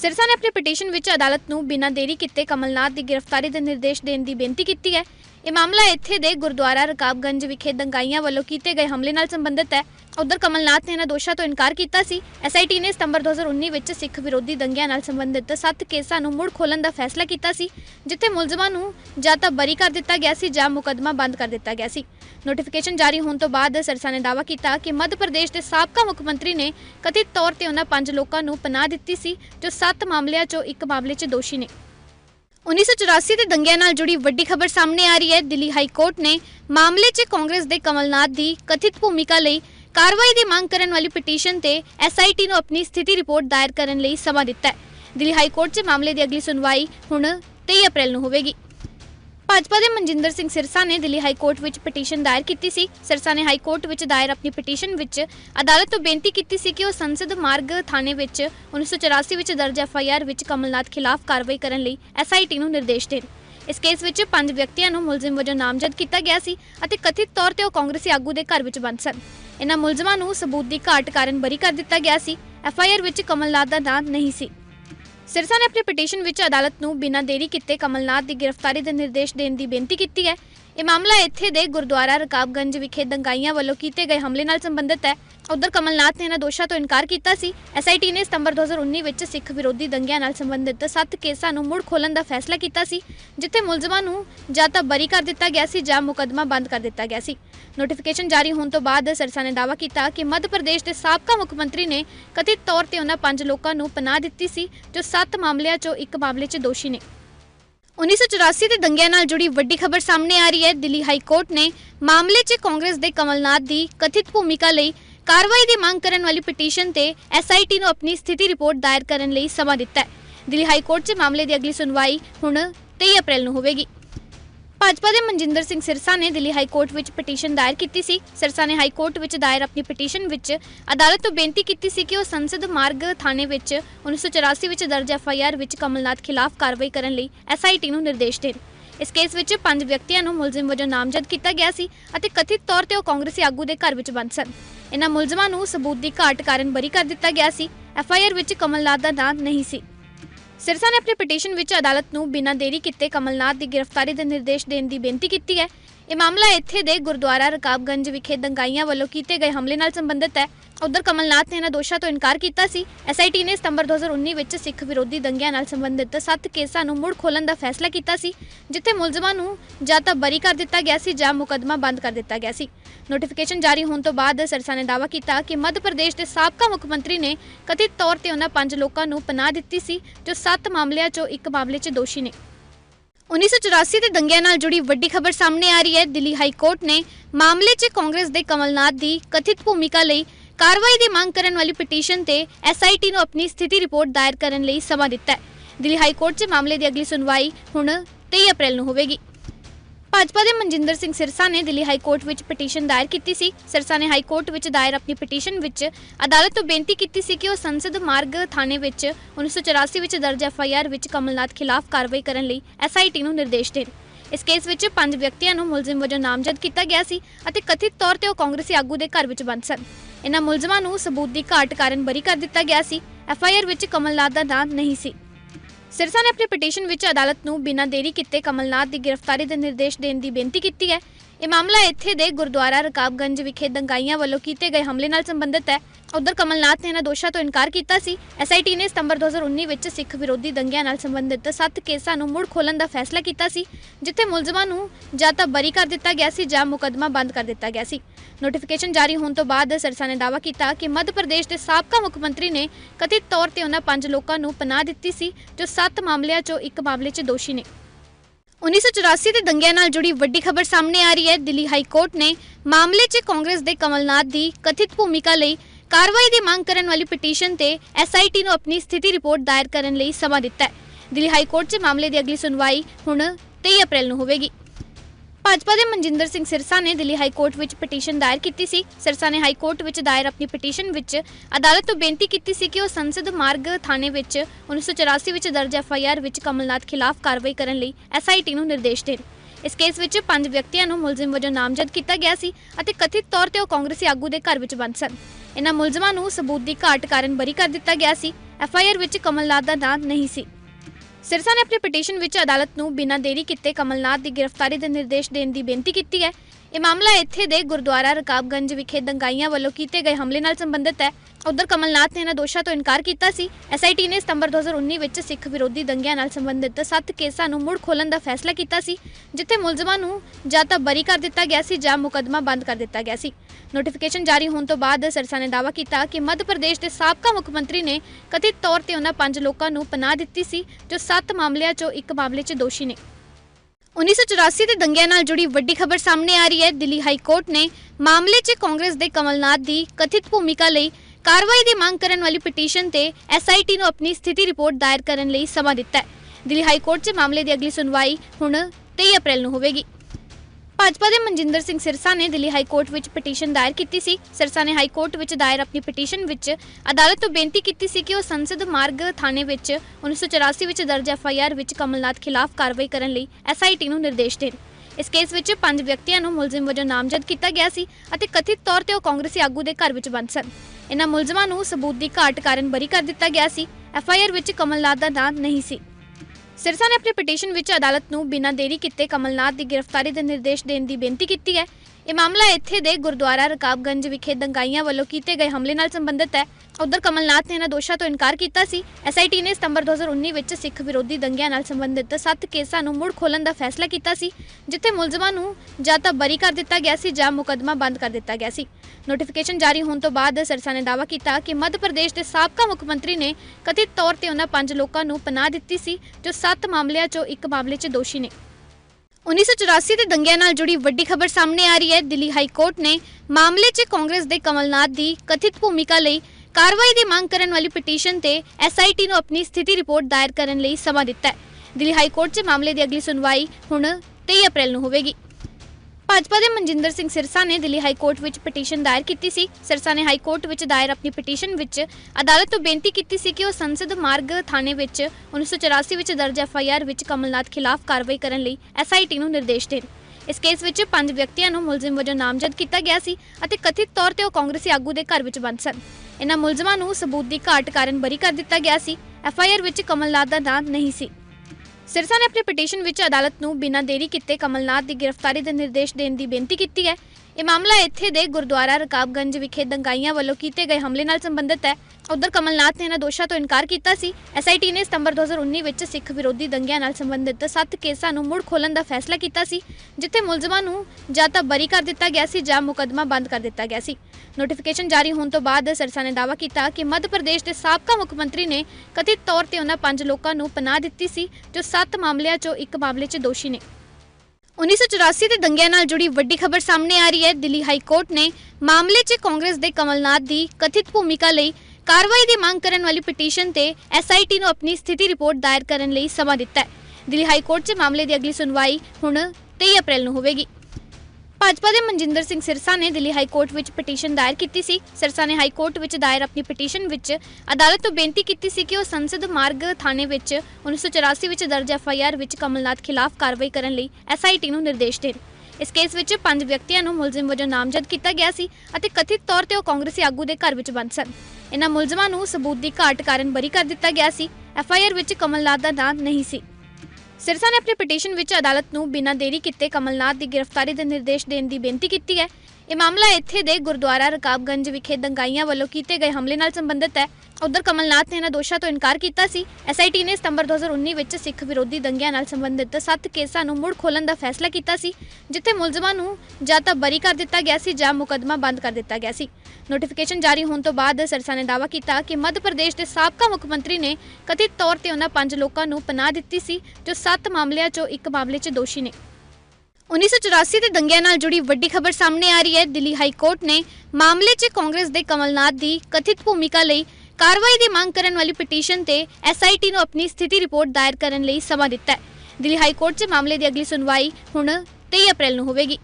ਸਿਰਸਾ ਨੇ ਆਪਣੀ ਪਟੀਸ਼ਨ ਵਿੱਚ ਅਦਾਲਤ ਨੂੰ ਬਿਨਾਂ ਦੇਰੀ ਕੀਤੇ ਕਮਲਨਾਥ ਦੀ ਗ੍ਰਿਫਤਾਰੀ ਦੇ ਨਿਰਦੇਸ਼ ਦੇਣ ਦੀ ਬੇਨਤੀ ਕੀਤੀ ਹੈ। ਇਹ ਮਾਮਲਾ ਇੱਥੇ ਦੇ ਗੁਰਦੁਆਰਾ ਰਕਾਬਗੰਜ ਵਿਖੇ ਦੰਗਾਈਆਂ ਵੱਲੋਂ ਕੀਤੇ ਗਏ ਹਮਲੇ ਨਾਲ ਸੰਬੰਧਿਤ ਹੈ। ਉਧਰ ਕਮਲਨਾਥ ਨੇ ਇਹਨਾਂ ਦੋਸ਼ਾਂ ਤੋਂ ਇਨਕਾਰ ਕੀਤਾ ਸੀ। ਐਸਆਈਟੀ ਨੇ ਸਤੰਬਰ 2019 ਵਿੱਚ ਸਿੱਖ ਵਿਰੋਧੀ ਦੰਗਿਆਂ ਨਾਲ ਸੰਬੰਧਿਤ 7 ਕੇਸਾਂ ਨੂੰ ਮੁੜ ਖੋਲਣ ਦਾ ਫੈਸਲਾ ਕੀਤਾ ਸੀ, ਜਿੱਥੇ ਮੁਲਜ਼ਮਾਂ ਨੂੰ ਜਾਂ ਤਾਂ ਬਰੀ ਕਰ ਦਿੱਤਾ ਗਿਆ ਸੀ ਜਾਂ ਮੁਕੱਦਮਾ ਬੰਦ ਕਰ ਦਿੱਤਾ ਗਿਆ ਸੀ। ਨੋਟੀਫਿਕੇਸ਼ਨ ਜਾਰੀ ਹੋਣ ਤੋਂ ਬਾਅਦ ਸਰਸਾ ਨੇ ਦਾਅਵਾ ਕੀਤਾ ਕਿ ਮੱਧ ਪ੍ਰਦੇਸ਼ ਦੇ ਸਾਬਕਾ ਮੁੱਖ ਮੰਤਰੀ ਨੇ ਕਥਿਤ ਤੌਰ ਤੇ ਉਹਨਾਂ ਪੰਜ ਲੋਕਾਂ ਨੂੰ ਪਨਾਹ ਦਿੱਤੀ ਸੀ, ਜੋ 7 ਮਾਮਲਿਆਂ 'ਚੋਂ ਇੱਕ ਮਾਮਲੇ 'ਚ ਦੋਸ਼ੀ ਨੇ। 1984 ਦੇ ਦੰਗਿਆਂ ਨਾਲ ਜੁੜੀ ਵੱਡੀ ਖਬਰ ਸਾਹਮਣੇ ਆ ਰਹੀ ਹੈ। ਦਿੱਲੀ ਹਾਈ ਕੋਰਟ ਨੇ ਮਾਮਲੇ 'ਚ ਕਾਂਗਰਸ ਦੇ ਕਮਲਨਾਥ ਦੀ ਕਥਿਤ ਭੂਮਿਕਾ ਲਈ ਕਾਰਵਾਈ ਦੀ ਮੰਗ ਕਰਨ ਵਾਲੀ ਪਟੀਸ਼ਨ ਤੇ ਐਸਆਈਟੀ ਨੂੰ ਆਪਣੀ ਸਥਿਤੀ ਰਿਪੋਰਟ ਦਾਇਰ ਕਰਨ ਲਈ ਸਮਾਂ ਦਿੱਤਾ ਹੈ। ਦਿੱਲੀ ਹਾਈ ਕੋਰਟ 'ਚ ਮਾਮਲੇ ਦੀ ਅਗਲੀ ਸੁਣਵਾਈ ਹੁਣ 23 ਅਪ੍ਰੈਲ ਨੂੰ ਹੋਵੇਗੀ। ਭਾਜਪਾ ਦੇ ਮਨਜਿੰਦਰ ਸਿੰਘ ਸਿਰਸਾ ਨੇ ਦਿੱਲੀ ਹਾਈ ਕੋਰਟ ਵਿੱਚ ਪਟੀਸ਼ਨ ਦਾਇਰ ਕੀਤੀ ਸੀ। ਸਿਰਸਾ ਨੇ ਹਾਈ ਕੋਰਟ ਵਿੱਚ ਦਾਇਰ ਆਪਣੀ ਪਟੀਸ਼ਨ ਵਿੱਚ ਅਦਾਲਤ ਤੋਂ ਬੇਨਤੀ ਕੀਤੀ ਸੀ ਕਿ ਉਹ ਸੰਸਦ ਮਾਰਗ ਥਾਣੇ ਵਿੱਚ 1984 ਵਿੱਚ ਦਰਜ ਐਫ ਆਈ ਆਰ ਵਿੱਚ ਕਮਲਨਾਥ ਖਿਲਾਫ ਕਾਰਵਾਈ ਕਰਨ ਲਈ ਐੱਸ ਆਈ ਟੀ ਨੂੰ ਨਿਰਦੇਸ਼ ਦੇਣ। ਇਸ ਕੇਸ ਵਿੱਚ ਪੰਜ ਵਿਅਕਤੀਆਂ ਨੂੰ ਮੁਲਜ਼ਮ ਵਜੋਂ ਨਾਮਜ਼ਦ ਕੀਤਾ ਗਿਆ ਸੀ ਅਤੇ ਕਥਿਤ ਤੌਰ ਤੇ ਉਹ ਕਾਂਗਰਸੀ ਆਗੂ ਦੇ ਘਰ ਵਿੱਚ ਬੰਦ ਸਨ। ਇਹਨਾਂ ਮੁਲਜ਼ਮਾਂ ਨੂੰ ਸਬੂਤ ਦੀ ਘਾਟ ਕਾਰਨ ਬਰੀ ਕਰ ਦਿੱਤਾ ਗਿਆ ਸੀ। ਐਫ ਆਈ ਆਰ ਵਿੱਚ ਕਮਲਨਾਥ ਦਾ ਨਾਂ ਨਹੀਂ ਸੀ। ਸਿਰਸਾ ਨੇ ਆਪਣੀ ਪਟੀਸ਼ਨ ਵਿੱਚ ਅਦਾਲਤ ਨੂੰ ਬਿਨਾਂ ਦੇਰੀ ਕੀਤੇ ਕਮਲਨਾਥ ਦੀ ਗ੍ਰਿਫਤਾਰੀ ਦੇ ਨਿਰਦੇਸ਼ ਦੇਣ ਦੀ ਬੇਨਤੀ ਕੀਤੀ ਹੈ। ਇਹ ਮਾਮਲਾ ਇੱਥੇ ਦੇ ਗੁਰਦੁਆਰਾ ਰਕਾਬਗੰਜ ਵਿਖੇ ਦੰਗਾਈਆਂ ਵੱਲੋਂ ਕੀਤੇ ਗਏ ਹਮਲੇ ਨਾਲ ਸੰਬੰਧਿਤ ਹੈ। ਉਧਰ ਕਮਲਨਾਥ ਨੇ ਇਹਨਾਂ ਦੋਸ਼ਾਂ ਤੋਂ ਇਨਕਾਰ ਕੀਤਾ ਸੀ। ਐਸਆਈਟੀ ਨੇ ਸਤੰਬਰ 2019 ਵਿੱਚ ਸਿੱਖ ਵਿਰੋਧੀ ਦੰਗਿਆਂ ਨਾਲ ਸੰਬੰਧਿਤ 7 ਕੇਸਾਂ ਨੂੰ ਮੁੜ ਖੋਲਣ ਦਾ ਫੈਸਲਾ ਕੀਤਾ ਸੀ, ਜਿੱਥੇ ਮੁਲਜ਼ਮਾਂ ਨੂੰ ਜਾਂ ਤਾਂ ਬਰੀ ਕਰ ਦਿੱਤਾ ਗਿਆ ਸੀ ਜਾਂ ਮੁਕੱਦਮਾ ਬੰਦ ਕਰ ਦਿੱਤਾ ਗਿਆ ਸੀ। ਨੋਟੀਫਿਕੇਸ਼ਨ ਜਾਰੀ ਹੋਣ ਤੋਂ ਬਾਅਦ ਸਰਸਾ ਨੇ ਦਾਅਵਾ ਕੀਤਾ ਕਿ ਮੱਧ ਪ੍ਰਦੇਸ਼ ਦੇ ਸਾਬਕਾ ਮੁੱਖ ਮੰਤਰੀ ਨੇ ਕਥਿਤ ਤੌਰ ਤੇ ਉਹਨਾਂ ਪੰਜ ਲੋਕਾਂ ਨੂੰ ਪਨਾਹ ਦਿੱਤੀ ਸੀ, ਜੋ 7 ਮਾਮਲਿਆਂ 'ਚੋਂ ਇੱਕ ਮਾਮਲੇ 'ਚ ਦੋਸ਼ੀ ਨੇ। 1984 ਦੇ ਦੰਗਿਆਂ ਨਾਲ ਜੁੜੀ ਵੱਡੀ ਖਬਰ ਸਾਹਮਣੇ ਆ ਰਹੀ ਹੈ। ਦਿੱਲੀ ਹਾਈ ਕੋਰਟ ਨੇ ਮਾਮਲੇ 'ਚ ਕਾਂਗਰਸ ਦੇ ਕਮਲਨਾਥ ਦੀ ਕਥਿਤ ਭੂਮਿਕਾ ਲਈ ਕਾਰਵਾਈ ਦੀ ਮੰਗ ਕਰਨ ਵਾਲੀ ਪਟੀਸ਼ਨ ਤੇ ਐਸਆਈਟੀ ਨੂੰ ਆਪਣੀ ਸਥਿਤੀ ਰਿਪੋਰਟ ਦਾਇਰ ਕਰਨ ਲਈ ਸਮਾਂ ਦਿੱਤਾ ਹੈ। ਦਿੱਲੀ ਹਾਈ ਕੋਰਟ 'ਚ ਮਾਮਲੇ ਦੀ ਅਗਲੀ ਸੁਣਵਾਈ ਹੁਣ 23 ਅਪ੍ਰੈਲ ਨੂੰ ਹੋਵੇਗੀ। ਭਾਜਪਾ ਦੇ ਮਨਜਿੰਦਰ ਸਿੰਘ ਸਿਰਸਾ ਨੇ ਦਿੱਲੀ ਹਾਈ ਕੋਰਟ ਵਿੱਚ ਪਟੀਸ਼ਨ ਦਾਇਰ ਕੀਤੀ ਸੀ। ਸਿਰਸਾ ਨੇ ਹਾਈ ਕੋਰਟ ਵਿੱਚ ਦਾਇਰ ਆਪਣੀ ਪਟੀਸ਼ਨ ਵਿੱਚ ਅਦਾਲਤ ਤੋਂ ਬੇਨਤੀ ਕੀਤੀ ਸੀ ਕਿ ਉਹ ਸੰਸਦ ਮਾਰਗ ਥਾਣੇ ਵਿੱਚ 1984 ਵਿੱਚ ਦਰਜ ਐਫ ਆਈ ਆਰ ਵਿੱਚ ਕਮਲਨਾਥ ਖਿਲਾਫ ਕਾਰਵਾਈ ਕਰਨ ਲਈ ਐੱਸ ਆਈ ਟੀ ਨੂੰ ਨਿਰਦੇਸ਼ ਦੇਣ। ਇਸ ਕੇਸ ਵਿੱਚ ਪੰਜ ਵਿਅਕਤੀਆਂ ਨੂੰ ਮੁਲਜ਼ਮ ਵਜੋਂ ਨਾਮਜ਼ਦ ਕੀਤਾ ਗਿਆ ਸੀ ਅਤੇ ਕਥਿਤ ਤੌਰ ਤੇ ਉਹ ਕਾਂਗਰਸੀ ਆਗੂ ਦੇ ਘਰ ਵਿੱਚ ਬੰਦ ਸਨ। ਇਹਨਾਂ ਮੁਲਜ਼ਮਾਂ ਨੂੰ ਸਬੂਤ ਦੀ ਘਾਟ ਕਾਰਨ ਬਰੀ ਕਰ ਦਿੱਤਾ ਗਿਆ ਸੀ। ਐਫ ਆਈ ਆਰ ਵਿੱਚ ਕਮਲਨਾਥ ਦਾ ਨਾਂ ਨਹੀਂ ਸੀ। ਸਿਰਸਾ ਨੇ ਆਪਣੀ ਪਟੀਸ਼ਨ ਵਿੱਚ ਅਦਾਲਤ ਨੂੰ ਬਿਨਾਂ ਦੇਰੀ ਕੀਤੇ ਕਮਲਨਾਥ ਦੀ ਗ੍ਰਿਫਤਾਰੀ ਦੇ ਨਿਰਦੇਸ਼ ਦੇਣ ਦੀ ਬੇਨਤੀ ਕੀਤੀ ਹੈ। ਇਹ ਮਾਮਲਾ ਇੱਥੇ ਦੇ ਗੁਰਦੁਆਰਾ ਰਕਾਬਗੰਜ ਵਿਖੇ ਦੰਗਾਈਆਂ ਵੱਲੋਂ ਕੀਤੇ ਗਏ ਹਮਲੇ ਨਾਲ ਸੰਬੰਧਿਤ ਹੈ। ਉਧਰ ਕਮਲਨਾਥ ਨੇ ਇਹਨਾਂ ਦੋਸ਼ਾਂ ਤੋਂ ਇਨਕਾਰ ਕੀਤਾ ਸੀ। ਐਸਆਈਟੀ ਨੇ ਸਤੰਬਰ 2019 ਵਿੱਚ ਸਿੱਖ ਵਿਰੋਧੀ ਦੰਗਿਆਂ ਨਾਲ ਸੰਬੰਧਿਤ 7 ਕੇਸਾਂ ਨੂੰ ਮੁੜ ਖੋਲਣ ਦਾ ਫੈਸਲਾ ਕੀਤਾ ਸੀ, ਜਿੱਥੇ ਮੁਲਜ਼ਮਾਂ ਨੂੰ ਜਾਂ ਤਾਂ ਬਰੀ ਕਰ ਦਿੱਤਾ ਗਿਆ ਸੀ ਜਾਂ ਮੁਕੱਦਮਾ ਬੰਦ ਕਰ ਦਿੱਤਾ ਗਿਆ ਸੀ। ਨੋਟੀਫਿਕੇਸ਼ਨ ਜਾਰੀ ਹੋਣ ਤੋਂ ਬਾਅਦ ਸਿਰਸਾ ਨੇ ਦਾਅਵਾ ਕੀਤਾ ਕਿ ਮੱਧ ਪ੍ਰਦੇਸ਼ ਦੇ ਸਾਬਕਾ ਮੁੱਖ ਮੰਤਰੀ ਨੇ ਕਥਿਤ ਤੌਰ ਤੇ ਉਹਨਾਂ ਪੰਜ ਲੋਕਾਂ ਨੂੰ ਪਨਾਹ ਦਿੱਤੀ ਸੀ, ਜੋ 7 ਮਾਮਲਿਆਂ 'ਚੋਂ ਇੱਕ ਮਾਮਲੇ 'ਚ ਦੋਸ਼ੀ ਨੇ। 1984 ਦੇ ਦੰਗਿਆਂ ਨਾਲ ਜੁੜੀ ਵੱਡੀ ਖਬਰ ਸਾਹਮਣੇ ਆ ਰਹੀ ਹੈ। ਦਿੱਲੀ ਹਾਈ ਕੋਰਟ ਨੇ ਮਾਮਲੇ 'ਚ ਕਾਂਗਰਸ ਦੇ ਕਮਲਨਾਥ ਦੀ ਕਥਿਤ ਭੂਮਿਕਾ ਲਈ ਕਾਰਵਾਈ ਦੀ ਮੰਗ ਕਰਨ ਵਾਲੀ ਪਟੀਸ਼ਨ ਤੇ ਐਸਆਈਟੀ ਨੂੰ ਆਪਣੀ ਸਥਿਤੀ ਰਿਪੋਰਟ ਦਾਇਰ ਕਰਨ ਲਈ ਸਮਾਂ ਦਿੱਤਾ ਹੈ। ਦਿੱਲੀ ਹਾਈ ਕੋਰਟ 'ਚ ਮਾਮਲੇ ਦੀ ਅਗਲੀ ਸੁਣਵਾਈ ਹੁਣ 23 ਅਪ੍ਰੈਲ ਨੂੰ ਹੋਵੇਗੀ। ਭਾਜਪਾ ਦੇ ਮਨਜਿੰਦਰ ਸਿੰਘ ਸਿਰਸਾ ਨੇ ਦਿੱਲੀ ਹਾਈ ਕੋਰਟ ਵਿੱਚ ਪਟੀਸ਼ਨ ਦਾਇਰ ਕੀਤੀ ਸੀ। ਸਿਰਸਾ ਨੇ ਹਾਈ ਕੋਰਟ ਵਿੱਚ ਦਾਇਰ ਆਪਣੀ ਪਟੀਸ਼ਨ ਵਿੱਚ ਅਦਾਲਤ ਤੋਂ ਬੇਨਤੀ ਕੀਤੀ ਸੀ ਕਿ ਉਹ ਸੰਸਦ ਮਾਰਗ ਥਾਣੇ ਵਿੱਚ 1984 ਵਿੱਚ ਦਰਜ ਐਫ ਆਈ ਆਰ ਵਿੱਚ ਕਮਲਨਾਥ ਖਿਲਾਫ ਕਾਰਵਾਈ ਕਰਨ ਲਈ ਐਸ ਆਈ ਟੀ ਨੂੰ ਨਿਰਦੇਸ਼ ਦੇਣ। ਇਸ ਕੇਸ ਵਿੱਚ ਪੰਜ ਵਿਅਕਤੀਆਂ ਨੂੰ ਮੁਲਜ਼ਮ ਵਜੋਂ ਨਾਮਜ਼ਦ ਕੀਤਾ ਗਿਆ ਸੀ ਅਤੇ ਕਥਿਤ ਤੌਰ ਤੇ ਉਹ ਕਾਂਗਰਸੀ ਆਗੂ ਦੇ ਘਰ ਵਿੱਚ ਬੰਦ ਸਨ। ਇਨ੍ਹਾਂ ਮੁਲਜ਼ਮਾਂ ਨੂੰ ਸਬੂਤ ਦੀ ਘਾਟ ਕਾਰਨ ਬਰੀ ਕਰ ਦਿੱਤਾ ਗਿਆ ਸੀ। ਐਫ ਆਈ ਆਰ ਵਿੱਚ ਕਮਲਨਾਥ ਦਾ ਨਾਂ ਨਹੀਂ ਸੀ। ਸਿਰਸਾ ਨੇ ਆਪਣੀ ਪਟੀਸ਼ਨ ਵਿੱਚ ਅਦਾਲਤ ਨੂੰ ਬਿਨਾਂ ਦੇਰੀ ਕੀਤੇ ਕਮਲਨਾਥ ਦੀ ਗ੍ਰਿਫਤਾਰੀ ਦੇ ਨਿਰਦੇਸ਼ ਦੇਣ ਦੀ ਬੇਨਤੀ ਕੀਤੀ ਹੈ। ਇਹ ਮਾਮਲਾ ਇੱਥੇ ਦੇ ਗੁਰਦੁਆਰਾ ਰਕਾਬਗੰਜ ਵਿਖੇ ਦੰਗਾਈਆਂ ਵੱਲੋਂ ਕੀਤੇ ਗਏ ਹਮਲੇ ਨਾਲ ਸੰਬੰਧਿਤ ਹੈ। ਉਧਰ ਕਮਲਨਾਥ ਨੇ ਇਹਨਾਂ ਦੋਸ਼ਾਂ ਤੋਂ ਇਨਕਾਰ ਕੀਤਾ ਸੀ। ਐਸਆਈਟੀ ਨੇ ਸਤੰਬਰ 2019 ਵਿੱਚ ਸਿੱਖ ਵਿਰੋਧੀ ਦੰਗਿਆਂ ਨਾਲ ਸੰਬੰਧਿਤ 7 ਕੇਸਾਂ ਨੂੰ ਮੁੜ ਖੋਲਣ ਦਾ ਫੈਸਲਾ ਕੀਤਾ ਸੀ, ਜਿੱਥੇ ਮੁਲਜ਼ਮਾਂ ਨੂੰ ਜਾਂ ਤਾਂ ਬਰੀ ਕਰ ਦਿੱਤਾ ਗਿਆ ਸੀ ਜਾਂ ਮੁਕੱਦਮਾ ਬੰਦ ਕਰ ਦਿੱਤਾ ਗਿਆ ਸੀ। ਨੋਟੀਫਿਕੇਸ਼ਨ ਜਾਰੀ ਹੋਣ ਤੋਂ ਬਾਅਦ ਸਰਸਾ ਨੇ ਦਾਅਵਾ ਕੀਤਾ ਕਿ ਮੱਧ ਪ੍ਰਦੇਸ਼ ਦੇ ਸਾਬਕਾ ਮੁੱਖ ਮੰਤਰੀ ਨੇ ਕਥਿਤ ਤੌਰ ਤੇ ਉਹਨਾਂ ਪੰਜ ਲੋਕਾਂ ਨੂੰ ਪਨਾਹ ਦਿੱਤੀ ਸੀ, ਜੋ 7 ਮਾਮਲਿਆਂ 'ਚੋਂ ਇੱਕ ਮਾਮਲੇ 'ਚ ਦੋਸ਼ੀ ਨੇ। 1984 ਦੇ ਦੰਗਿਆਂ ਨਾਲ ਜੁੜੀ ਵੱਡੀ ਖਬਰ ਸਾਹਮਣੇ ਆ ਰਹੀ ਹੈ। ਦਿੱਲੀ ਹਾਈ ਕੋਰਟ ਨੇ ਮਾਮਲੇ 'ਚ ਕਾਂਗਰਸ ਦੇ ਕਮਲਨਾਥ ਦੀ ਕਥਿਤ ਭੂਮਿਕਾ ਲਈ ਕਾਰਵਾਈ ਦੀ ਮੰਗ ਕਰਨ ਵਾਲੀ ਪਟੀਸ਼ਨ ਤੇ ਐਸਆਈਟੀ ਨੂੰ ਆਪਣੀ ਸਥਿਤੀ ਰਿਪੋਰਟ ਦਾਇਰ ਕਰਨ ਲਈ ਸਮਾਂ ਦਿੱਤਾ ਹੈ। ਦਿੱਲੀ ਹਾਈ ਕੋਰਟ 'ਚ ਮਾਮਲੇ ਦੀ ਅਗਲੀ ਸੁਣਵਾਈ ਹੁਣ 23 ਅਪ੍ਰੈਲ ਨੂੰ ਹੋਵੇਗੀ। ਭਾਜਪਾ ਦੇ ਮਨਜਿੰਦਰ ਸਿੰਘ ਸਿਰਸਾ ਨੇ ਦਿੱਲੀ ਹਾਈ ਕੋਰਟ ਵਿੱਚ ਪਟੀਸ਼ਨ ਦਾਇਰ ਕੀਤੀ ਸੀ। ਸਿਰਸਾ ਨੇ ਹਾਈ ਕੋਰਟ ਵਿੱਚ ਦਾਇਰ ਆਪਣੀ ਪਟੀਸ਼ਨ ਵਿੱਚ ਅਦਾਲਤ ਤੋਂ ਬੇਨਤੀ ਕੀਤੀ ਸੀ ਕਿ ਉਹ ਸੰਸਦ ਮਾਰਗ ਥਾਣੇ ਵਿੱਚ 1984 ਵਿੱਚ ਦਰਜ ਐਫ ਆਈ ਆਰ ਵਿੱਚ ਕਮਲਨਾਥ ਖਿਲਾਫ ਕਾਰਵਾਈ ਕਰਨ ਲਈ ਐਸ ਆਈ ਟੀ ਨੂੰ ਨਿਰਦੇਸ਼ ਦੇਣ। ਇਸ ਕੇਸ ਵਿੱਚ ਪੰਜ ਵਿਅਕਤੀਆਂ ਨੂੰ ਮੁਲਜ਼ਮ ਵਜੋਂ ਨਾਮਜ਼ਦ ਕੀਤਾ ਗਿਆ ਸੀ ਅਤੇ ਕਥਿਤ ਤੌਰ ਤੇ ਉਹ ਕਾਂਗਰਸੀ ਆਗੂ ਦੇ ਘਰ ਵਿੱਚ ਬੰਦ ਸਨ। ਇਹਨਾਂ ਮੁਲਜ਼ਮਾਂ ਨੂੰ ਸਬੂਤ ਦੀ ਘਾਟ ਕਾਰਨ ਬਰੀ ਕਰ ਦਿੱਤਾ ਗਿਆ ਸੀ। ਐਫ ਆਈ ਆਰ ਵਿੱਚ ਕਮਲਨਾਥ ਦਾ ਨਾਂ ਨਹੀਂ ਸੀ। ਸਿਰਸਾ ਨੇ ਆਪਣੀ ਪਟੀਸ਼ਨ ਵਿੱਚ ਅਦਾਲਤ ਨੂੰ ਬਿਨਾਂ ਦੇਰੀ ਕੀਤੇ ਕਮਲਨਾਥ ਦੀ ਗ੍ਰਿਫਤਾਰੀ ਦੇ ਨਿਰਦੇਸ਼ ਦੇਣ ਦੀ ਬੇਨਤੀ ਕੀਤੀ ਹੈ। ਇਹ ਮਾਮਲਾ ਇੱਥੇ ਦੇ ਗੁਰਦੁਆਰਾ ਰਕਾਬਗੰਜ ਵਿਖੇ ਦੰਗਾਈਆਂ ਵੱਲੋਂ ਕੀਤੇ ਗਏ ਹਮਲੇ ਨਾਲ ਸੰਬੰਧਿਤ ਹੈ। ਉਧਰ ਕਮਲਨਾਥ ਨੇ ਇਹਨਾਂ ਦੋਸ਼ਾਂ ਤੋਂ ਇਨਕਾਰ ਕੀਤਾ ਸੀ। ਐਸਆਈਟੀ ਨੇ ਸਤੰਬਰ 2019 ਵਿੱਚ ਸਿੱਖ ਵਿਰੋਧੀ ਦੰਗਿਆਂ ਨਾਲ ਸੰਬੰਧਿਤ 7 ਕੇਸਾਂ ਨੂੰ ਮੁੜ ਖੋਲਣ ਦਾ ਫੈਸਲਾ ਕੀਤਾ ਸੀ, ਜਿੱਥੇ ਮੁਲਜ਼ਮਾਂ ਨੂੰ ਜਾਂ ਤਾਂ ਬਰੀ ਕਰ ਦਿੱਤਾ ਗਿਆ ਸੀ ਜਾਂ ਮੁਕੱਦਮਾ ਬੰਦ ਕਰ ਦਿੱਤਾ ਗਿਆ ਸੀ। ਨੋਟੀਫਿਕੇਸ਼ਨ ਜਾਰੀ ਹੋਣ ਤੋਂ ਬਾਅਦ ਸਰਸਾ ਨੇ ਦਾਅਵਾ ਕੀਤਾ ਕਿ ਮੱਧ ਪ੍ਰਦੇਸ਼ ਦੇ ਸਾਬਕਾ ਮੁੱਖ ਮੰਤਰੀ ਨੇ ਕਥਿਤ ਤੌਰ ਤੇ ਉਹਨਾਂ ਪੰਜ ਲੋਕਾਂ ਨੂੰ ਪਨਾਹ ਦਿੱਤੀ ਸੀ, ਜੋ 7 ਮਾਮਲਿਆਂ 'ਚੋਂ ਇੱਕ ਮਾਮਲੇ 'ਚ ਦੋਸ਼ੀ ਨੇ। 1984 ਦੇ ਦੰਗਿਆਂ ਨਾਲ ਜੁੜੀ ਵੱਡੀ ਖਬਰ ਸਾਹਮਣੇ ਆ ਰਹੀ ਹੈ। ਦਿੱਲੀ ਹਾਈ ਕੋਰਟ ਨੇ ਮਾਮਲੇ 'ਚ ਕਾਂਗਰਸ ਦੇ ਕਮਲਨਾਥ ਦੀ ਕਥਿਤ ਭੂਮਿਕਾ ਲਈ ਕਾਰਵਾਈ ਦੀ ਮੰਗ ਕਰਨ ਵਾਲੀ ਪਟੀਸ਼ਨ ਤੇ ਐਸਆਈਟੀ ਨੂੰ ਆਪਣੀ ਸਥਿਤੀ ਰਿਪੋਰਟ ਦਾਇਰ ਕਰਨ ਲਈ ਸਮਾਂ ਦਿੱਤਾ ਹੈ। ਦਿੱਲੀ ਹਾਈ ਕੋਰਟ 'ਚ ਮਾਮਲੇ ਦੀ ਅਗਲੀ ਸੁਣਵਾਈ ਹੁਣ 23 ਅਪ੍ਰੈਲ ਨੂੰ ਹੋਵੇਗੀ। ਭਾਜਪਾ ਦੇ ਮਨਜਿੰਦਰ ਸਿੰਘ ਸਿਰਸਾ ਨੇ ਦਿੱਲੀ ਹਾਈ ਕੋਰਟ ਵਿੱਚ ਪਟੀਸ਼ਨ ਦਾਇਰ ਕੀਤੀ ਸੀ। ਸਿਰਸਾ ਨੇ ਹਾਈ ਕੋਰਟ ਵਿੱਚ ਦਾਇਰ ਆਪਣੀ ਪਟੀਸ਼ਨ ਵਿੱਚ ਅਦਾਲਤ ਤੋਂ ਬੇਨਤੀ ਕੀਤੀ ਸੀ ਕਿ ਉਹ ਸੰਸਦ ਮਾਰਗ ਥਾਣੇ ਵਿੱਚ 1984 ਵਿੱਚ ਦਰਜ ਐਫ ਆਈ ਆਰ ਵਿੱਚ ਕਮਲਨਾਥ ਖਿਲਾਫ ਕਾਰਵਾਈ ਕਰਨ ਲਈ ਐੱਸ ਆਈ ਟੀ ਨੂੰ ਨਿਰਦੇਸ਼ ਦੇਣ। ਇਸ ਕੇਸ ਵਿੱਚ ਪੰਜ ਵਿਅਕਤੀਆਂ ਨੂੰ ਮੁਲਜ਼ਮ ਵਜੋਂ ਨਾਮਜ਼ਦ ਕੀਤਾ ਗਿਆ ਸੀ ਅਤੇ ਕਥਿਤ ਤੌਰ ਤੇ ਉਹ ਕਾਂਗਰਸੀ ਆਗੂ ਦੇ ਘਰ ਵਿੱਚ ਬੰਦ ਸਨ। ਇਹਨਾਂ ਮੁਲਜ਼ਮਾਂ ਨੂੰ ਸਬੂਤ ਦੀ ਘਾਟ ਕਾਰਨ ਬਰੀ ਕਰ ਦਿੱਤਾ ਗਿਆ ਸੀ। ਐਫ ਆਈ ਆਰ ਵਿੱਚ ਕਮਲਨਾਥ ਦਾ ਨਾਂ ਨਹੀਂ ਸੀ। ਸਿਰਸਾ ਨੇ ਆਪਣੀ ਪਟੀਸ਼ਨ ਵਿੱਚ ਅਦਾਲਤ ਨੂੰ ਬਿਨਾਂ ਦੇਰੀ ਕੀਤੇ ਕਮਲਨਾਥ ਦੀ ਗ੍ਰਿਫਤਾਰੀ ਦੇ ਨਿਰਦੇਸ਼ ਦੇਣ ਦੀ ਬੇਨਤੀ ਕੀਤੀ ਹੈ। ਇਹ ਮਾਮਲਾ ਇੱਥੇ ਦੇ ਗੁਰਦੁਆਰਾ ਰਕਾਬਗੰਜ ਵਿਖੇ ਦੰਗਾਈਆਂ ਵੱਲੋਂ ਕੀਤੇ ਗਏ ਹਮਲੇ ਨਾਲ ਸੰਬੰਧਿਤ ਹੈ। ਉਧਰ ਕਮਲਨਾਥ ਨੇ ਇਹਨਾਂ ਦੋਸ਼ਾਂ ਤੋਂ ਇਨਕਾਰ ਕੀਤਾ ਸੀ। ਐਸਆਈਟੀ ਨੇ ਸਤੰਬਰ 2019 ਵਿੱਚ ਸਿੱਖ ਵਿਰੋਧੀ ਦੰਗਿਆਂ ਨਾਲ ਸੰਬੰਧਿਤ 7 ਕੇਸਾਂ ਨੂੰ ਮੁੜ ਖੋਲਣ ਦਾ ਫੈਸਲਾ ਕੀਤਾ ਸੀ, ਜਿੱਥੇ ਮੁਲਜ਼ਮਾਂ ਨੂੰ ਜਾਂ ਤਾਂ ਬਰੀ ਕਰ ਦਿੱਤਾ ਗਿਆ ਸੀ ਜਾਂ ਮੁਕੱਦਮਾ ਬੰਦ ਕਰ ਦਿੱਤਾ ਗਿਆ ਸੀ। ਨੋਟੀਫਿਕੇਸ਼ਨ ਜਾਰੀ ਹੋਣ ਤੋਂ ਬਾਅਦ ਸਰਸਾ ਨੇ ਦਾਅਵਾ ਕੀਤਾ ਕਿ ਮੱਧ ਪ੍ਰਦੇਸ਼ ਦੇ ਸਾਬਕਾ ਮੁੱਖ ਮੰਤਰੀ ਨੇ ਕਥਿਤ ਤੌਰ ਤੇ ਉਹਨਾਂ ਪੰਜ ਲੋਕਾਂ ਨੂੰ ਪਨਾਹ ਦਿੱਤੀ ਸੀ, ਜੋ 7 ਮਾਮਲਿਆਂ 'ਚੋਂ ਇੱਕ ਮਾਮਲੇ 'ਚ ਦੋਸ਼ੀ ਨੇ। 1984 ਦੇ ਦੰਗਿਆਂ ਨਾਲ ਜੁੜੀ ਵੱਡੀ ਖਬਰ ਸਾਹਮਣੇ ਆ ਰਹੀ ਹੈ। ਦਿੱਲੀ ਹਾਈ ਕੋਰਟ ਨੇ ਮਾਮਲੇ 'ਚ ਕਾਂਗਰਸ ਦੇ ਕਮਲਨਾਥ ਦੀ ਕਥਿਤ ਭੂਮਿਕਾ ਲਈ ਕਾਰਵਾਈ ਦੀ ਮੰਗ ਕਰਨ ਵਾਲੀ ਪਟੀਸ਼ਨ ਤੇ ਐਸਆਈਟੀ ਨੂੰ ਆਪਣੀ ਸਥਿਤੀ ਰਿਪੋਰਟ ਦਾਇਰ ਕਰਨ ਲਈ ਸਮਾਂ ਦਿੱਤਾ ਹੈ। ਦਿੱਲੀ ਹਾਈ ਕੋਰਟ 'ਚ ਮਾਮਲੇ ਦੀ ਅਗਲੀ ਸੁਣਵਾਈ ਹੁਣ 23 ਅਪ੍ਰੈਲ ਨੂੰ ਹੋਵੇਗੀ। ਭਾਜਪਾ ਦੇ ਮਨਜਿੰਦਰ ਸਿੰਘ ਸਿਰਸਾ ਨੇ ਦਿੱਲੀ ਹਾਈ ਕੋਰਟ ਵਿੱਚ ਪਟੀਸ਼ਨ ਦਾਇਰ ਕੀਤੀ ਸੀ। ਸਿਰਸਾ ਨੇ ਹਾਈ ਕੋਰਟ ਵਿੱਚ ਦਾਇਰ ਆਪਣੀ ਪਟੀਸ਼ਨ ਵਿੱਚ ਅਦਾਲਤ ਤੋਂ ਬੇਨਤੀ ਕੀਤੀ ਸੀ ਕਿ ਉਹ ਸੰਸਦ ਮਾਰਗ ਥਾਣੇ ਵਿੱਚ 1984 ਵਿੱਚ ਦਰਜ ਐਫ ਆਈ ਆਰ ਵਿੱਚ ਕਮਲਨਾਥ ਖਿਲਾਫ ਕਾਰਵਾਈ ਕਰਨ ਲਈ ਐੱਸ ਆਈ ਟੀ ਨੂੰ ਨਿਰਦੇਸ਼ ਦੇਣ। ਇਸ ਕੇਸ ਵਿੱਚ ਪੰਜ ਵਿਅਕਤੀਆਂ ਨੂੰ ਮੁਲਜ਼ਮ ਵਜੋਂ ਨਾਮਜ਼ਦ ਕੀਤਾ ਗਿਆ ਸੀ ਅਤੇ ਕਥਿਤ ਤੌਰ ਤੇ ਉਹ ਕਾਂਗਰਸੀ ਆਗੂ ਦੇ ਘਰ ਵਿੱਚ ਬੰਦ ਸਨ। ਇਹਨਾਂ ਮੁਲਜ਼ਮਾਂ ਨੂੰ ਸਬੂਤ ਦੀ ਘਾਟ ਕਾਰਨ ਬਰੀ ਕਰ ਦਿੱਤਾ ਗਿਆ ਸੀ। ਐਫ ਆਈ ਆਰ ਵਿੱਚ ਕਮਲਨਾਥ ਦਾ ਨਾਂ ਨਹੀਂ ਸੀ। ਸਿਰਸਾ ਨੇ ਆਪਣੀ ਪਟੀਸ਼ਨ ਵਿੱਚ ਅਦਾਲਤ ਨੂੰ ਬਿਨਾਂ ਦੇਰੀ ਕੀਤੇ ਕਮਲਨਾਥ ਦੀ ਗ੍ਰਿਫਤਾਰੀ ਦੇ ਨਿਰਦੇਸ਼ ਦੇਣ ਦੀ ਬੇਨਤੀ ਕੀਤੀ ਹੈ। ਇਹ ਮਾਮਲਾ ਇੱਥੇ ਦੇ ਗੁਰਦੁਆਰਾ ਰਕਾਬਗੰਜ ਵਿਖੇ ਦੰਗਾਈਆਂ ਵੱਲੋਂ ਕੀਤੇ ਗਏ ਹਮਲੇ ਨਾਲ ਸੰਬੰਧਿਤ ਹੈ। ਉਧਰ ਕਮਲਨਾਥ ਨੇ ਇਹਨਾਂ ਦੋਸ਼ਾਂ ਤੋਂ ਇਨਕਾਰ ਕੀਤਾ ਸੀ। ਐਸਆਈਟੀ ਨੇ ਸਤੰਬਰ 2019 ਵਿੱਚ ਸਿੱਖ ਵਿਰੋਧੀ ਦੰਗਿਆਂ ਨਾਲ ਸੰਬੰਧਿਤ 7 ਕੇਸਾਂ ਨੂੰ ਮੁੜ ਖੋਲਣ ਦਾ ਫੈਸਲਾ ਕੀਤਾ ਸੀ, ਜਿੱਥੇ ਮੁਲਜ਼ਮਾਂ ਨੂੰ ਜਾਂ ਤਾਂ ਬਰੀ ਕਰ ਦਿੱਤਾ ਗਿਆ ਸੀ ਜਾਂ ਮੁਕੱਦਮਾ ਬੰਦ ਕਰ ਦਿੱਤਾ ਗਿਆ ਸੀ। ਨੋਟੀਫਿਕੇਸ਼ਨ ਜਾਰੀ ਹੋਣ ਤੋਂ ਬਾਅਦ ਸਰਸਾ ਨੇ ਦਾਅਵਾ ਕੀਤਾ ਕਿ ਮੱਧ ਪ੍ਰਦੇਸ਼ ਦੇ ਸਾਬਕਾ ਮੁੱਖ ਮੰਤਰੀ ਨੇ ਕਥਿਤ ਤੌਰ ਤੇ ਉਹਨਾਂ ਪੰਜ ਲੋਕਾਂ ਨੂੰ ਪਨਾਹ ਦਿੱਤੀ ਸੀ, ਜੋ 7 ਮਾਮਲਿਆਂ 'ਚੋਂ ਇੱਕ ਮਾਮਲੇ 'ਚ ਦੋਸ਼ੀ ਨੇ। 1984 ਦੇ ਦੰਗਿਆਂ ਨਾਲ ਜੁੜੀ ਵੱਡੀ ਖਬਰ ਸਾਹਮਣੇ ਆ ਰਹੀ ਹੈ। ਦਿੱਲੀ ਹਾਈ ਕੋਰਟ ਨੇ ਮਾਮਲੇ 'ਚ ਕਾਂਗਰਸ ਦੇ ਕਮਲਨਾਥ ਦੀ ਕਥਿਤ ਭੂਮਿਕਾ ਲਈ ਕਾਰਵਾਈ ਦੀ ਮੰਗ ਕਰਨ ਵਾਲੀ ਪਟੀਸ਼ਨ ਤੇ ਐਸਆਈਟੀ ਨੂੰ ਆਪਣੀ ਸਥਿਤੀ ਰਿਪੋਰਟ ਦਾਇਰ ਕਰਨ ਲਈ ਸਮਾਂ ਦਿੱਤਾ ਹੈ। ਦਿੱਲੀ ਹਾਈ ਕੋਰਟ 'ਚ ਮਾਮਲੇ ਦੀ ਅਗਲੀ ਸੁਣਵਾਈ ਹੁਣ 23 ਅਪ੍ਰੈਲ ਨੂੰ ਹੋਵੇਗੀ। ਭਾਜਪਾ ਦੇ ਮਨਜਿੰਦਰ ਸਿੰਘ ਸਿਰਸਾ ਨੇ ਦਿੱਲੀ ਹਾਈ ਕੋਰਟ ਵਿੱਚ ਪਟੀਸ਼ਨ ਦਾਇਰ ਕੀਤੀ ਸੀ। ਸਿਰਸਾ ਨੇ ਹਾਈ ਕੋਰਟ ਵਿੱਚ ਦਾਇਰ ਆਪਣੀ ਪਟੀਸ਼ਨ ਵਿੱਚ ਅਦਾਲਤ ਤੋਂ ਬੇਨਤੀ ਕੀਤੀ ਸੀ ਕਿ ਉਹ ਸੰਸਦ ਮਾਰਗ ਥਾਣੇ ਵਿੱਚ 1984 ਵਿੱਚ ਦਰਜ ਐਫ ਆਈ ਆਰ ਵਿੱਚ ਕਮਲਨਾਥ ਖਿਲਾਫ ਕਾਰਵਾਈ ਕਰਨ ਲਈ ਐਸ ਆਈ ਟੀ ਨੂੰ ਨਿਰਦੇਸ਼ ਦੇਣ। ਇਸ ਕੇਸ ਵਿੱਚ ਪੰਜ ਵਿਅਕਤੀਆਂ ਨੂੰ ਮੁਲਜ਼ਮ ਵਜੋਂ ਨਾਮਜ਼ਦ ਕੀਤਾ ਗਿਆ ਸੀ ਅਤੇ ਕਥਿਤ ਤੌਰ ਤੇ ਉਹ ਕਾਂਗਰਸੀ ਆਗੂ ਦੇ ਘਰ ਵਿੱਚ ਬੰਦ ਸਨ। ਇਨ੍ਹਾਂ ਮੁਲਜ਼ਮਾਂ ਨੂੰ ਸਬੂਤ ਦੀ ਘਾਟ ਕਾਰਨ ਬਰੀ ਕਰ ਦਿੱਤਾ ਗਿਆ ਸੀ। ਐਫ ਆਈ ਆਰ ਵਿੱਚ ਕਮਲਨਾਥ ਦਾ ਨਾਂ ਨਹੀਂ ਸੀ। ਸਿਰਸਾ ਨੇ ਆਪਣੀ ਪਟੀਸ਼ਨ ਵਿੱਚ ਅਦਾਲਤ ਨੂੰ ਬਿਨਾਂ ਦੇਰੀ ਕੀਤੇ ਕਮਲਨਾਥ ਦੀ ਗ੍ਰਿਫਤਾਰੀ ਦੇ ਨਿਰਦੇਸ਼ ਦੇਣ ਦੀ ਬੇਨਤੀ ਕੀਤੀ ਹੈ। ਇਹ ਮਾਮਲਾ ਇੱਥੇ ਦੇ ਗੁਰਦੁਆਰਾ ਰਕਾਬਗੰਜ ਵਿਖੇ ਦੰਗਾਈਆਂ ਵੱਲੋਂ ਕੀਤੇ ਗਏ ਹਮਲੇ ਨਾਲ ਸੰਬੰਧਿਤ ਹੈ। ਉਧਰ ਕਮਲਨਾਥ ਨੇ ਇਹਨਾਂ ਦੋਸ਼ਾਂ ਤੋਂ ਇਨਕਾਰ ਕੀਤਾ ਸੀ। ਐਸਆਈਟੀ ਨੇ ਸਤੰਬਰ 2019 ਵਿੱਚ ਸਿੱਖ ਵਿਰੋਧੀ ਦੰਗਿਆਂ ਨਾਲ ਸੰਬੰਧਿਤ 7 ਕੇਸਾਂ ਨੂੰ ਮੁੜ ਖੋਲਣ ਦਾ ਫੈਸਲਾ ਕੀਤਾ ਸੀ, ਜਿੱਥੇ ਮੁਲਜ਼ਮਾਂ ਨੂੰ ਜਾਂ ਤਾਂ ਬਰੀ ਕਰ ਦਿੱਤਾ ਗਿਆ ਸੀ ਜਾਂ ਮੁਕੱਦਮਾ ਬੰਦ ਕਰ ਦਿੱਤਾ ਗਿਆ ਸੀ। ਨੋਟੀਫਿਕੇਸ਼ਨ ਜਾਰੀ ਹੋਣ ਤੋਂ ਬਾਅਦ ਸਰਸਾ ਨੇ ਦਾਅਵਾ ਕੀਤਾ ਕਿ ਮੱਧ ਪ੍ਰਦੇਸ਼ ਦੇ ਸਾਬਕਾ ਮੁੱਖ ਮੰਤਰੀ ਨੇ ਕਥਿਤ ਤੌਰ ਤੇ ਉਹਨਾਂ ਪੰਜ ਲੋਕਾਂ ਨੂੰ ਪਨਾਹ ਦਿੱਤੀ ਸੀ, ਜੋ 7 ਮਾਮਲਿਆਂ 'ਚੋਂ ਇੱਕ ਮਾਮਲੇ 'ਚ ਦੋਸ਼ੀ ਨੇ। 1984 ਦੇ ਦੰਗਿਆਂ ਨਾਲ ਜੁੜੀ ਵੱਡੀ ਖਬਰ ਸਾਹਮਣੇ ਆ ਰਹੀ ਹੈ। ਦਿੱਲੀ ਹਾਈ ਕੋਰਟ ਨੇ ਮਾਮਲੇ 'ਚ ਕਾਂਗਰਸ ਦੇ ਕਮਲਨਾਥ ਦੀ ਕਥਿਤ ਭੂਮਿਕਾ ਲਈ ਕਾਰਵਾਈ ਦੀ ਮੰਗ ਕਰਨ ਵਾਲੀ ਪਟੀਸ਼ਨ ਤੇ ਐਸਆਈਟੀ ਨੂੰ ਆਪਣੀ ਸਥਿਤੀ ਰਿਪੋਰਟ ਦਾਇਰ ਕਰਨ ਲਈ ਸਮਾਂ ਦਿੱਤਾ ਹੈ। ਦਿੱਲੀ ਹਾਈ ਕੋਰਟ 'ਚ ਮਾਮਲੇ ਦੀ ਅਗਲੀ ਸੁਣਵਾਈ ਹੁਣ 23 ਅਪ੍ਰੈਲ ਨੂੰ ਹੋਵੇਗੀ।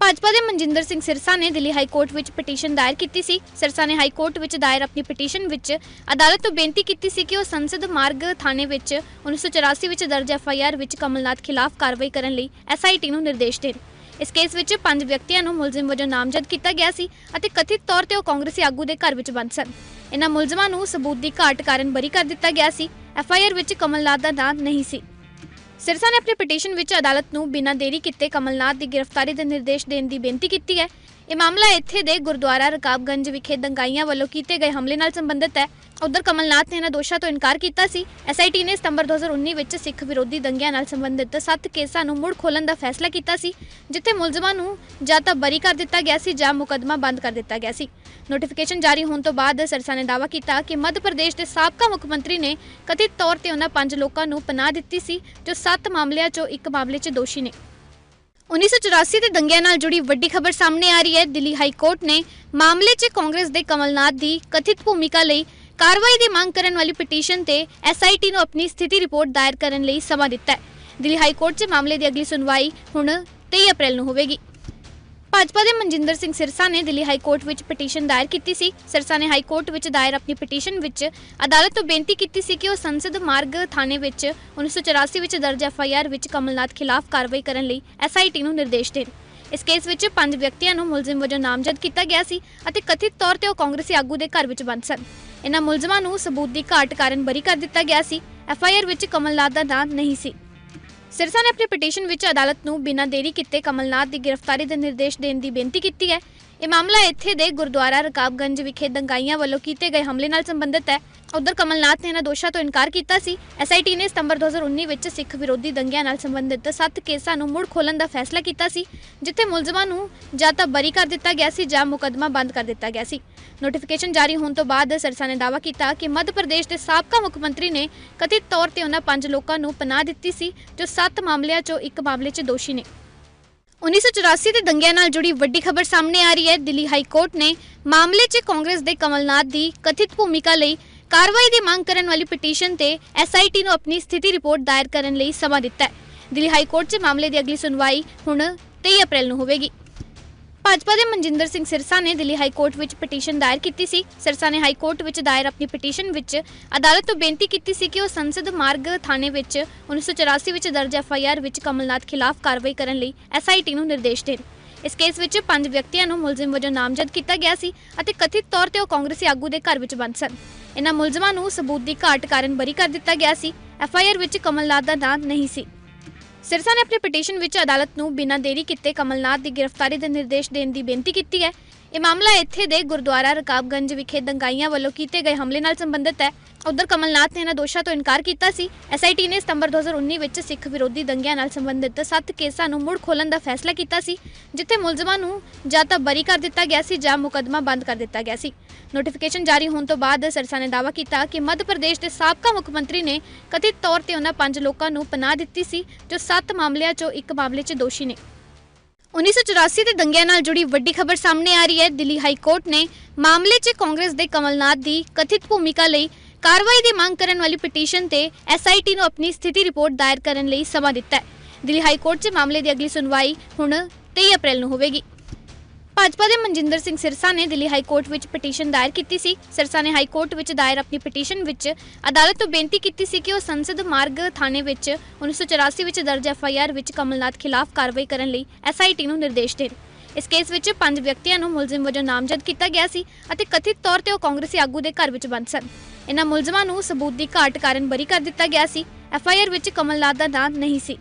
ਭਾਜਪਾ ਦੇ ਮਨਜਿੰਦਰ ਸਿੰਘ ਸਿਰਸਾ ਨੇ ਦਿੱਲੀ ਹਾਈ ਕੋਰਟ ਵਿੱਚ ਪਟੀਸ਼ਨ ਦਾਇਰ ਕੀਤੀ ਸੀ। ਸਿਰਸਾ ਨੇ ਹਾਈ ਕੋਰਟ ਵਿੱਚ ਦਾਇਰ ਆਪਣੀ ਪਟੀਸ਼ਨ ਵਿੱਚ ਅਦਾਲਤ ਤੋਂ ਬੇਨਤੀ ਕੀਤੀ ਸੀ ਕਿ ਉਹ ਸੰਸਦ ਮਾਰਗ ਥਾਣੇ ਵਿੱਚ 1984 ਵਿੱਚ ਦਰਜ ਐਫ ਆਈ ਆਰ ਵਿੱਚ ਕਮਲਨਾਥ ਖਿਲਾਫ ਕਾਰਵਾਈ ਕਰਨ ਲਈ ਐਸ ਆਈ ਟੀ ਨੂੰ ਨਿਰਦੇਸ਼ ਦੇਣ। ਇਸ ਕੇਸ ਵਿੱਚ ਪੰਜ ਵਿਅਕਤੀਆਂ ਨੂੰ ਮੁਲਜ਼ਮ ਵਜੋਂ ਨਾਮਜ਼ਦ ਕੀਤਾ ਗਿਆ ਸੀ ਅਤੇ ਕਥਿਤ ਤੌਰ ਤੇ ਉਹ ਕਾਂਗਰਸੀ ਆਗੂ ਦੇ ਘਰ ਵਿੱਚ ਬੰਦ ਸਨ। ਇਨ੍ਹਾਂ ਮੁਲਜ਼ਮਾਂ ਨੂੰ ਸਬੂਤ ਦੀ ਘਾਟ ਕਾਰਨ ਬਰੀ ਕਰ ਦਿੱਤਾ ਗਿਆ ਸੀ। ਐਫ ਆਈ ਆਰ ਵਿੱਚ ਕਮਲਨਾਥ ਦਾ ਨਾਂ ਨਹੀਂ ਸੀ। ਸਿਰਸਾ ਨੇ ਆਪਣੀ ਪਟੀਸ਼ਨ ਵਿੱਚ ਅਦਾਲਤ ਨੂੰ ਬਿਨਾਂ ਦੇਰੀ ਕੀਤੇ ਕਮਲਨਾਥ ਦੀ ਗ੍ਰਿਫਤਾਰੀ ਦੇ ਨਿਰਦੇਸ਼ ਦੇਣ ਦੀ ਬੇਨਤੀ ਕੀਤੀ ਹੈ। ਇਹ ਮਾਮਲਾ ਇੱਥੇ ਦੇ ਗੁਰਦੁਆਰਾ ਰਕਾਬਗੰਜ ਵਿਖੇ ਦੰਗਾਈਆਂ ਵੱਲੋਂ ਕੀਤੇ ਗਏ ਹਮਲੇ ਨਾਲ ਸੰਬੰਧਿਤ ਹੈ। ਉਧਰ ਕਮਲਨਾਥ ਨੇ ਇਹਨਾਂ ਦੋਸ਼ਾਂ ਤੋਂ ਇਨਕਾਰ ਕੀਤਾ ਸੀ। ਐਸਆਈਟੀ ਨੇ ਸਤੰਬਰ 2019 ਵਿੱਚ ਸਿੱਖ ਵਿਰੋਧੀ ਦੰਗਿਆਂ ਨਾਲ ਸੰਬੰਧਿਤ 7 ਕੇਸਾਂ ਨੂੰ ਮੁੜ ਖੋਲਣ ਦਾ ਫੈਸਲਾ ਕੀਤਾ ਸੀ, ਜਿੱਥੇ ਮੁਲਜ਼ਮਾਂ ਨੂੰ ਜਾਂ ਤਾਂ ਬਰੀ ਕਰ ਦਿੱਤਾ ਗਿਆ ਸੀ ਜਾਂ ਮੁਕੱਦਮਾ ਬੰਦ ਕਰ ਦਿੱਤਾ ਗਿਆ ਸੀ। ਨੋਟੀਫਿਕੇਸ਼ਨ ਜਾਰੀ ਹੋਣ ਤੋਂ ਬਾਅਦ ਸਰਸਾ ਨੇ ਦਾਅਵਾ ਕੀਤਾ ਕਿ ਮੱਧ ਪ੍ਰਦੇਸ਼ ਦੇ ਸਾਬਕਾ ਮੁੱਖ ਮੰਤਰੀ ਨੇ ਕਥਿਤ ਤੌਰ ਤੇ ਉਹਨਾਂ ਪੰਜ ਲੋਕਾਂ ਨੂੰ ਪਨਾਹ ਦਿੱਤੀ ਸੀ, ਜੋ 7 ਮਾਮਲਿਆਂ 'ਚੋਂ ਇੱਕ ਮਾਮਲੇ 'ਚ ਦੋਸ਼ੀ ਨੇ। 1984 ਦੇ ਦੰਗਿਆਂ ਨਾਲ ਜੁੜੀ ਵੱਡੀ ਖਬਰ ਸਾਹਮਣੇ ਆ ਰਹੀ ਹੈ। ਦਿੱਲੀ ਹਾਈ ਕੋਰਟ ਨੇ ਮਾਮਲੇ 'ਚ ਕਾਂਗਰਸ ਦੇ ਕਮਲਨਾਥ ਦੀ ਕਥਿਤ ਭੂਮਿਕਾ ਲਈ ਕਾਰਵਾਈ ਦੀ ਮੰਗ ਕਰਨ ਵਾਲੀ ਪਟੀਸ਼ਨ ਤੇ ਐਸਆਈਟੀ ਨੂੰ ਆਪਣੀ ਸਥਿਤੀ ਰਿਪੋਰਟ ਦਾਇਰ ਕਰਨ ਲਈ ਸਮਾਂ ਦਿੱਤਾ ਹੈ। ਦਿੱਲੀ ਹਾਈ ਕੋਰਟ 'ਚ ਮਾਮਲੇ ਦੀ ਅਗਲੀ ਸੁਣਵਾਈ ਹੁਣ 23 ਅਪ੍ਰੈਲ ਨੂੰ ਹੋਵੇਗੀ। ਭਾਜਪਾ ਦੇ ਮਨਜਿੰਦਰ ਸਿੰਘ ਸਿਰਸਾ ਨੇ ਦਿੱਲੀ ਹਾਈ ਕੋਰਟ ਵਿੱਚ ਪਟੀਸ਼ਨ ਦਾਇਰ ਕੀਤੀ ਸੀ। ਸਿਰਸਾ ਨੇ ਹਾਈ ਕੋਰਟ ਵਿੱਚ ਦਾਇਰ ਆਪਣੀ ਪਟੀਸ਼ਨ ਵਿੱਚ ਅਦਾਲਤ ਤੋਂ ਬੇਨਤੀ ਕੀਤੀ ਸੀ ਕਿ ਉਹ ਸੰਸਦ ਮਾਰਗ ਥਾਣੇ ਵਿੱਚ 1984 ਵਿੱਚ ਦਰਜ ਐਫ ਆਈ ਆਰ ਵਿੱਚ ਕਮਲਨਾਥ ਖਿਲਾਫ ਕਾਰਵਾਈ ਕਰਨ ਲਈ ਐਸ ਆਈ ਟੀ ਨੂੰ ਨਿਰਦੇਸ਼ ਦੇਣ। ਇਸ ਕੇਸ ਵਿੱਚ ਪੰਜ ਵਿਅਕਤੀਆਂ ਨੂੰ ਮੁਲਜ਼ਮ ਵਜੋਂ ਨਾਮਜ਼ਦ ਕੀਤਾ ਗਿਆ ਸੀ ਅਤੇ ਕਥਿਤ ਤੌਰ ਤੇ ਉਹ ਕਾਂਗਰਸੀ ਆਗੂ ਦੇ ਘਰ ਵਿੱਚ ਬੰਦ ਸਨ। ਇਹਨਾਂ ਮੁਲਜ਼ਮਾਂ ਨੂੰ ਸਬੂਤ ਦੀ ਘਾਟ ਕਾਰਨ ਬਰੀ ਕਰ ਦਿੱਤਾ ਗਿਆ ਸੀ। ਐਫ ਆਈ ਆਰ ਵਿੱਚ ਕਮਲਨਾਥ ਦਾ ਨਾਂ ਨਹੀਂ ਸੀ। ਸਿਰਸਾ ਨੇ ਆਪਣੀ ਪਟੀਸ਼ਨ ਵਿੱਚ ਅਦਾਲਤ ਨੂੰ ਬਿਨਾਂ ਦੇਰੀ ਕੀਤੇ ਕਮਲਨਾਥ ਦੀ ਗ੍ਰਿਫਤਾਰੀ ਦੇ ਨਿਰਦੇਸ਼ ਦੇਣ ਦੀ ਬੇਨਤੀ ਕੀਤੀ ਹੈ। ਇਹ ਮਾਮਲਾ ਇੱਥੇ ਦੇ ਗੁਰਦੁਆਰਾ ਰਕਾਬਗੰਜ ਵਿਖੇ ਦੰਗਾਈਆਂ ਵੱਲੋਂ ਕੀਤੇ ਗਏ ਹਮਲੇ ਨਾਲ ਸੰਬੰਧਿਤ ਹੈ। ਉਧਰ ਕਮਲਨਾਥ ਨੇ ਇਹਨਾਂ ਦੋਸ਼ਾਂ ਤੋਂ ਇਨਕਾਰ ਕੀਤਾ ਸੀ। ਐਸਆਈਟੀ ਨੇ ਸਤੰਬਰ 2019 ਵਿੱਚ ਸਿੱਖ ਵਿਰੋਧੀ ਦੰਗਿਆਂ ਨਾਲ ਸੰਬੰਧਿਤ 7 ਕੇਸਾਂ ਨੂੰ ਮੁੜ ਖੋਲਣ ਦਾ ਫੈਸਲਾ ਕੀਤਾ ਸੀ, ਜਿੱਥੇ ਮੁਲਜ਼ਮਾਂ ਨੂੰ ਜਾਂ ਤਾਂ ਬਰੀ ਕਰ ਦਿੱਤਾ ਗਿਆ ਸੀ ਜਾਂ ਮੁਕੱਦਮਾ ਬੰਦ ਕਰ ਦਿੱਤਾ ਗਿਆ ਸੀ। ਨੋਟੀਫਿਕੇਸ਼ਨ ਜਾਰੀ ਹੋਣ ਤੋਂ ਬਾਅਦ ਸਰਸਾ ਨੇ ਦਾਅਵਾ ਕੀਤਾ ਕਿ ਮੱਧ ਪ੍ਰਦੇਸ਼ ਦੇ ਸਾਬਕਾ ਮੁੱਖ ਮੰਤਰੀ ਨੇ ਕਥਿਤ ਤੌਰ ਤੇ ਉਹਨਾਂ ਪੰਜ ਲੋਕਾਂ ਨੂੰ ਪਨਾਹ ਦਿੱਤੀ ਸੀ, ਜੋ 7 ਮਾਮਲਿਆਂ 'ਚੋਂ ਇੱਕ ਮਾਮਲੇ 'ਚ ਦੋਸ਼ੀ ਨੇ। 1984 ਦੇ ਦੰਗਿਆਂ ਨਾਲ ਜੁੜੀ ਵੱਡੀ ਖਬਰ ਸਾਹਮਣੇ ਆ ਰਹੀ ਹੈ। ਦਿੱਲੀ ਹਾਈ ਕੋਰਟ ਨੇ ਮਾਮਲੇ 'ਚ ਕਾਂਗਰਸ ਦੇ ਕਮਲਨਾਥ ਦੀ ਕਥਿਤ ਭੂਮਿਕਾ ਲਈ ਕਾਰਵਾਈ ਦੀ ਮੰਗ ਕਰਨ ਵਾਲੀ ਪਟੀਸ਼ਨ ਤੇ ਐਸਆਈਟੀ ਨੂੰ ਆਪਣੀ ਸਥਿਤੀ ਰਿਪੋਰਟ ਦਾਇਰ ਕਰਨ ਲਈ ਸਮਾਂ ਦਿੱਤਾ ਹੈ। ਦਿੱਲੀ ਹਾਈ ਕੋਰਟ 'ਚ ਮਾਮਲੇ ਦੀ ਅਗਲੀ ਸੁਣਵਾਈ ਹੁਣ 23 ਅਪ੍ਰੈਲ ਨੂੰ ਹੋਵੇਗੀ। ਭਾਜਪਾ ਦੇ ਮਨਜਿੰਦਰ ਸਿੰਘ ਸਿਰਸਾ ਨੇ ਦਿੱਲੀ ਹਾਈ ਕੋਰਟ ਵਿੱਚ ਪਟੀਸ਼ਨ ਦਾਇਰ ਕੀਤੀ ਸੀ। ਸਿਰਸਾ ਨੇ ਹਾਈ ਕੋਰਟ ਵਿੱਚ ਦਾਇਰ ਆਪਣੀ ਪਟੀਸ਼ਨ ਵਿੱਚ ਅਦਾਲਤ ਤੋਂ ਬੇਨਤੀ ਕੀਤੀ ਸੀ ਕਿ ਉਹ ਸੰਸਦ ਮਾਰਗ ਥਾਣੇ ਵਿੱਚ 1984 ਵਿੱਚ ਦਰਜ ਐਫ ਆਈ ਆਰ ਵਿੱਚ ਕਮਲਨਾਥ ਖਿਲਾਫ ਕਾਰਵਾਈ ਕਰਨ ਲਈ ਐੱਸ ਆਈ ਟੀ ਨੂੰ ਨਿਰਦੇਸ਼ ਦੇਣ। ਇਸ ਕੇਸ ਵਿੱਚ ਪੰਜ ਵਿਅਕਤੀਆਂ ਨੂੰ ਮੁਲਜ਼ਮ ਵਜੋਂ ਨਾਮਜ਼ਦ ਕੀਤਾ ਗਿਆ ਸੀ ਅਤੇ ਕਥਿਤ ਤੌਰ ਤੇ ਉਹ ਕਾਂਗਰਸੀ ਆਗੂ ਦੇ ਘਰ ਵਿੱਚ ਬੰਦ ਸਨ। ਇਹਨਾਂ ਮੁਲਜ਼ਮਾਂ ਨੂੰ ਸਬੂਤ ਦੀ ਘਾਟ ਕਾਰਨ ਬਰੀ ਕਰ ਦਿੱਤਾ ਗਿਆ ਸੀ। ਐਫ ਆਈ ਆਰ ਵਿੱਚ ਕਮਲਨਾਥ ਦਾ ਨਾਂ ਨਹੀਂ ਸੀ। ਸਿਰਸਾ ਨੇ ਆਪਣੀ ਪਟੀਸ਼ਨ ਵਿੱਚ ਅਦਾਲਤ ਨੂੰ ਬਿਨਾਂ ਦੇਰੀ ਕੀਤੇ ਕਮਲਨਾਥ ਦੀ ਗ੍ਰਿਫਤਾਰੀ ਦੇ ਨਿਰਦੇਸ਼ ਦੇਣ ਦੀ ਬੇਨਤੀ ਕੀਤੀ ਹੈ। ਇਹ ਮਾਮਲਾ ਇੱਥੇ ਦੇ ਗੁਰਦੁਆਰਾ ਰਕਾਬਗੰਜ ਵਿਖੇ ਦੰਗਾਈਆਂ ਵੱਲੋਂ ਕੀਤੇ ਗਏ ਹਮਲੇ ਨਾਲ ਸੰਬੰਧਿਤ ਹੈ। ਉਧਰ ਕਮਲਨਾਥ ਨੇ ਇਹਨਾਂ ਦੋਸ਼ਾਂ ਤੋਂ ਇਨਕਾਰ ਕੀਤਾ ਸੀ। ਐਸਆਈਟੀ ਨੇ ਸਤੰਬਰ 2019 ਵਿੱਚ ਸਿੱਖ ਵਿਰੋਧੀ ਦੰਗਿਆਂ ਨਾਲ ਸੰਬੰਧਿਤ 7 ਕੇਸਾਂ ਨੂੰ ਮੁੜ ਖੋਲਣ ਦਾ ਫੈਸਲਾ ਕੀਤਾ ਸੀ, ਜਿੱਥੇ ਮੁਲਜ਼ਮਾਂ ਨੂੰ ਜਾਂ ਤਾਂ ਬਰੀ ਕਰ ਦਿੱਤਾ ਗਿਆ ਸੀ ਜਾਂ ਮੁਕੱਦਮਾ ਬੰਦ ਕਰ ਦਿੱਤਾ ਗਿਆ ਸੀ। ਨੋਟੀਫਿਕੇਸ਼ਨ ਜਾਰੀ ਹੋਣ ਤੋਂ ਬਾਅਦ ਸਰਸਾ ਨੇ ਦਾਅਵਾ ਕੀਤਾ ਕਿ ਮੱਧ ਪ੍ਰਦੇਸ਼ ਦੇ ਸਾਬਕਾ ਮੁੱਖ ਮੰਤਰੀ ਨੇ ਕਥਿਤ ਤੌਰ ਤੇ ਉਹਨਾਂ ਪੰਜ ਲੋਕਾਂ ਨੂੰ ਪਨਾਹ ਦਿੱਤੀ ਸੀ, ਜੋ 7 ਮਾਮਲਿਆਂ 'ਚੋਂ ਇੱਕ ਮਾਮਲੇ 'ਚ ਦੋਸ਼ੀ ਨੇ। 1984 ਦੇ ਦੰਗਿਆਂ ਨਾਲ ਜੁੜੀ ਵੱਡੀ ਖਬਰ ਸਾਹਮਣੇ ਆ ਰਹੀ ਹੈ। ਦਿੱਲੀ ਹਾਈ ਕੋਰਟ ਨੇ ਮਾਮਲੇ 'ਚ ਕਾਂਗਰਸ ਦੇ ਕਮਲਨਾਥ ਦੀ ਕਥਿਤ ਭੂਮਿਕਾ ਲਈ ਕਾਰਵਾਈ ਦੀ ਮੰਗ ਕਰਨ ਵਾਲੀ ਪਟੀਸ਼ਨ ਤੇ ਐਸਆਈਟੀ ਨੂੰ ਆਪਣੀ ਸਥਿਤੀ ਰਿਪੋਰਟ ਦਾਇਰ ਕਰਨ ਲਈ ਸਮਾਂ ਦਿੱਤਾ ਹੈ। ਦਿੱਲੀ ਹਾਈ ਕੋਰਟ 'ਚ ਮਾਮਲੇ ਦੀ ਅਗਲੀ ਸੁਣਵਾਈ ਹੁਣ 23 ਅਪ੍ਰੈਲ ਨੂੰ ਹੋਵੇਗੀ। ਭਾਜਪਾ ਦੇ ਮਨਜਿੰਦਰ ਸਿੰਘ ਸਿਰਸਾ ਨੇ ਦਿੱਲੀ ਹਾਈ ਕੋਰਟ ਵਿੱਚ ਪਟੀਸ਼ਨ ਦਾਇਰ ਕੀਤੀ ਸੀ। ਸਿਰਸਾ ਨੇ ਹਾਈ ਕੋਰਟ ਵਿੱਚ ਦਾਇਰ ਆਪਣੀ ਪਟੀਸ਼ਨ ਵਿੱਚ ਅਦਾਲਤ ਤੋਂ ਬੇਨਤੀ ਕੀਤੀ ਸੀ ਕਿ ਉਹ ਸੰਸਦ ਮਾਰਗ ਥਾਣੇ ਵਿੱਚ 1984 ਵਿੱਚ ਦਰਜ ਐਫ ਆਈ ਆਰ ਵਿੱਚ ਕਮਲਨਾਥ ਖਿਲਾਫ ਕਾਰਵਾਈ ਕਰਨ ਲਈ ਐੱਸ ਆਈ ਟੀ ਨੂੰ ਨਿਰਦੇਸ਼ ਦੇਣ। ਇਸ ਕੇਸ ਵਿੱਚ ਪੰਜ ਵਿਅਕਤੀਆਂ ਨੂੰ ਮੁਲਜ਼ਮ ਵਜੋਂ ਨਾਮਜ਼ਦ ਕੀਤਾ ਗਿਆ ਸੀ ਅਤੇ ਕਥਿਤ ਤੌਰ ਤੇ ਉਹ ਕਾਂਗਰਸੀ ਆਗੂ ਦੇ ਘਰ ਵਿੱਚ ਬੰਦ ਸਨ। ਇਹਨਾਂ ਮੁਲਜ਼ਮਾਂ ਨੂੰ ਸਬੂਤ ਦੀ ਘਾਟ ਕਾਰਨ ਬਰੀ ਕਰ ਦਿੱਤਾ ਗਿਆ ਸੀ। ਐਫ ਆਈ ਆਰ ਵਿੱਚ ਕਮਲਨਾਥ ਦਾ ਨਾਂ ਨਹੀਂ ਸੀ।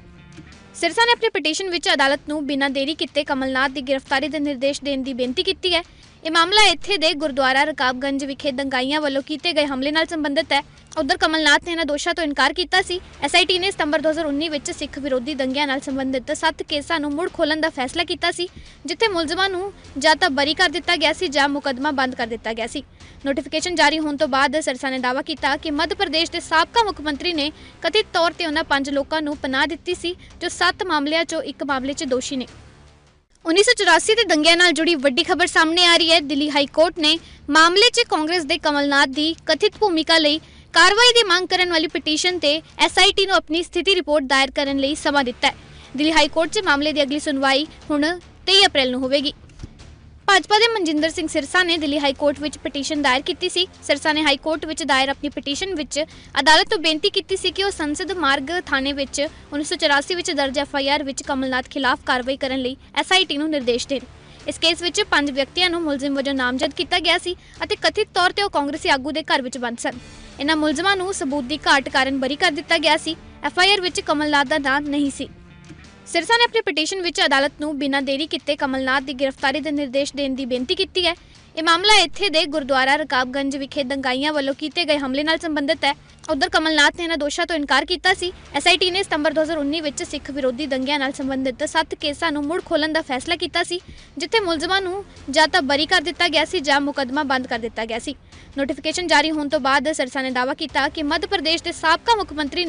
ਸਿਰਸਾ ਨੇ ਆਪਣੀ ਪਟੀਸ਼ਨ ਵਿੱਚ ਅਦਾਲਤ ਨੂੰ ਬਿਨਾਂ ਦੇਰੀ ਕੀਤੇ ਕਮਲਨਾਥ ਦੀ ਗ੍ਰਿਫਤਾਰੀ ਦੇ ਨਿਰਦੇਸ਼ ਦੇਣ ਦੀ ਬੇਨਤੀ ਕੀਤੀ ਹੈ। ਇਹ ਮਾਮਲਾ ਇੱਥੇ ਦੇ ਗੁਰਦੁਆਰਾ ਰਕਾਬਗੰਜ ਵਿਖੇ ਦੰਗਾਈਆਂ ਵੱਲੋਂ ਕੀਤੇ ਗਏ ਹਮਲੇ ਨਾਲ ਸੰਬੰਧਿਤ ਹੈ। ਉਧਰ ਕਮਲਨਾਥ ਨੇ ਇਹਨਾਂ ਦੋਸ਼ਾਂ ਤੋਂ ਇਨਕਾਰ ਕੀਤਾ ਸੀ। ਐਸਆਈਟੀ ਨੇ ਸਤੰਬਰ 2019 ਵਿੱਚ ਸਿੱਖ ਵਿਰੋਧੀ ਦੰਗਿਆਂ ਨਾਲ ਸੰਬੰਧਿਤ 7 ਕੇਸਾਂ ਨੂੰ ਮੁੜ ਖੋਲਣ ਦਾ ਫੈਸਲਾ ਕੀਤਾ ਸੀ, ਜਿੱਥੇ ਮੁਲਜ਼ਮਾਂ ਨੂੰ ਜਾਂ ਤਾਂ ਬਰੀ ਕਰ ਦਿੱਤਾ ਗਿਆ ਸੀ ਜਾਂ ਮੁਕੱਦਮਾ ਬੰਦ ਕਰ ਦਿੱਤਾ ਗਿਆ ਸੀ। ਨੋਟੀਫਿਕੇਸ਼ਨ ਜਾਰੀ ਹੋਣ ਤੋਂ ਬਾਅਦ ਸਰਸਾ ਨੇ ਦਾਅਵਾ ਕੀਤਾ ਕਿ ਮੱਧ ਪ੍ਰਦੇਸ਼ ਦੇ ਸਾਬਕਾ ਮੁੱਖ ਮੰਤਰੀ ਨੇ ਕਥਿਤ ਤੌਰ ਤੇ ਉਹਨਾਂ ਪੰਜ ਲੋਕਾਂ ਨੂੰ ਪਨਾਹ ਦਿੱਤੀ ਸੀ, ਜੋ 7 ਮਾਮਲਿਆਂ 'ਚੋਂ ਇੱਕ ਮਾਮਲੇ 'ਚ ਦੋਸ਼ੀ ਨੇ। 1984 ਦੇ ਦੰਗਿਆਂ ਨਾਲ ਜੁੜੀ ਵੱਡੀ ਖਬਰ ਸਾਹਮਣੇ ਆ ਰਹੀ ਹੈ। ਦਿੱਲੀ ਹਾਈ ਕੋਰਟ ਨੇ ਮਾਮਲੇ 'ਚ ਕਾਂਗਰਸ ਦੇ ਕਮਲਨਾਥ ਦੀ ਕਥਿਤ ਭੂਮਿਕਾ ਲਈ ਕਾਰਵਾਈ ਦੀ ਮੰਗ ਕਰਨ ਵਾਲੀ ਪਟੀਸ਼ਨ ਤੇ ਐਸਆਈਟੀ ਨੂੰ ਆਪਣੀ ਸਥਿਤੀ ਰਿਪੋਰਟ ਦਾਇਰ ਕਰਨ ਲਈ ਸਮਾਂ ਦਿੱਤਾ ਹੈ। ਦਿੱਲੀ ਹਾਈ ਕੋਰਟ 'ਚ ਮਾਮਲੇ ਦੀ ਅਗਲੀ ਸੁਣਵਾਈ ਹੁਣ 23 ਅਪ੍ਰੈਲ ਨੂੰ ਹੋਵੇਗੀ। ਭਾਜਪਾ ਦੇ ਮਨਜਿੰਦਰ ਸਿੰਘ ਸਿਰਸਾ ਨੇ ਦਿੱਲੀ ਹਾਈ ਕੋਰਟ ਵਿੱਚ ਪਟੀਸ਼ਨ ਦਾਇਰ ਕੀਤੀ ਸੀ। ਸਿਰਸਾ ਨੇ ਹਾਈ ਕੋਰਟ ਵਿੱਚ ਦਾਇਰ ਆਪਣੀ ਪਟੀਸ਼ਨ ਵਿੱਚ ਅਦਾਲਤ ਤੋਂ ਬੇਨਤੀ ਕੀਤੀ ਸੀ ਕਿ ਉਹ ਸੰਸਦ ਮਾਰਗ ਥਾਣੇ ਵਿੱਚ 1984 ਵਿੱਚ ਦਰਜ ਐਫ ਆਈ ਆਰ ਵਿੱਚ ਕਮਲਨਾਥ ਖਿਲਾਫ ਕਾਰਵਾਈ ਕਰਨ ਲਈ ਐਸ ਆਈ ਟੀ ਨੂੰ ਨਿਰਦੇਸ਼ ਦੇਣ। ਇਸ ਕੇਸ ਵਿੱਚ ਪੰਜ ਵਿਅਕਤੀਆਂ ਨੂੰ ਮੁਲਜ਼ਮ ਵਜੋਂ ਨਾਮਜ਼ਦ ਕੀਤਾ ਗਿਆ ਸੀ ਅਤੇ ਕਥਿਤ ਤੌਰ ਤੇ ਉਹ ਕਾਂਗਰਸੀ ਆਗੂ ਦੇ ਘਰ ਵਿੱਚ ਬੰਦ ਸਨ। ਇਹਨਾਂ ਮੁਲਜ਼ਮਾਂ ਨੂੰ ਸਬੂਤ ਦੀ ਘਾਟ ਕਾਰਨ ਬਰੀ ਕਰ ਦਿੱਤਾ ਗਿਆ ਸੀ। ਐਫ ਆਈ ਆਰ ਵਿੱਚ ਕਮਲਨਾਥ ਦਾ ਨਾਂ ਨਹੀਂ ਸੀ। ਸਿਰਸਾ ਨੇ ਆਪਣੀ ਪਟੀਸ਼ਨ ਵਿੱਚ ਅਦਾਲਤ ਨੂੰ ਬਿਨਾਂ ਦੇਰੀ ਕੀਤੇ ਕਮਲਨਾਥ ਦੀ ਗ੍ਰਿਫਤਾਰੀ ਦੇ ਨਿਰਦੇਸ਼ ਦੇਣ ਦੀ ਬੇਨਤੀ ਕੀਤੀ ਹੈ। ਇਹ ਮਾਮਲਾ ਇੱਥੇ ਦੇ ਗੁਰਦੁਆਰਾ ਰਕਾਬਗੰਜ ਵਿਖੇ ਦੰਗਾਈਆਂ ਵੱਲੋਂ ਕੀਤੇ ਗਏ ਹਮਲੇ ਨਾਲ ਸੰਬੰਧਿਤ ਹੈ। ਉਧਰ ਕਮਲਨਾਥ ਨੇ ਇਹਨਾਂ ਦੋਸ਼ਾਂ ਤੋਂ ਇਨਕਾਰ ਕੀਤਾ ਸੀ। ਐਸਆਈਟੀ ਨੇ ਸਤੰਬਰ 2019 ਵਿੱਚ ਸਿੱਖ ਵਿਰੋਧੀ ਦੰਗਿਆਂ ਨਾਲ ਸੰਬੰਧਿਤ 7 ਕੇਸਾਂ ਨੂੰ ਮੁੜ ਖੋਲਣ ਦਾ ਫੈਸਲਾ ਕੀਤਾ ਸੀ, ਜਿੱਥੇ ਮੁਲਜ਼ਮਾਂ ਨੂੰ ਜਾਂ ਤਾਂ ਬਰੀ ਕਰ ਦਿੱਤਾ ਗਿਆ ਸੀ ਜਾਂ ਮੁਕੱਦਮਾ ਬੰਦ ਕਰ ਦਿੱਤਾ ਗਿਆ ਸੀ। ਨੋਟੀਫਿਕੇਸ਼ਨ ਜਾਰੀ ਹੋਣ ਤੋਂ ਬਾਅਦ ਸਿਰਸਾ ਨੇ ਦਾਅਵਾ ਕੀਤਾ ਕਿ ਮੱਧ ਪ੍ਰਦੇਸ਼ ਦੇ ਸਾਬਕਾ ਮੁੱਖ ਮੰਤਰੀ ਨੇ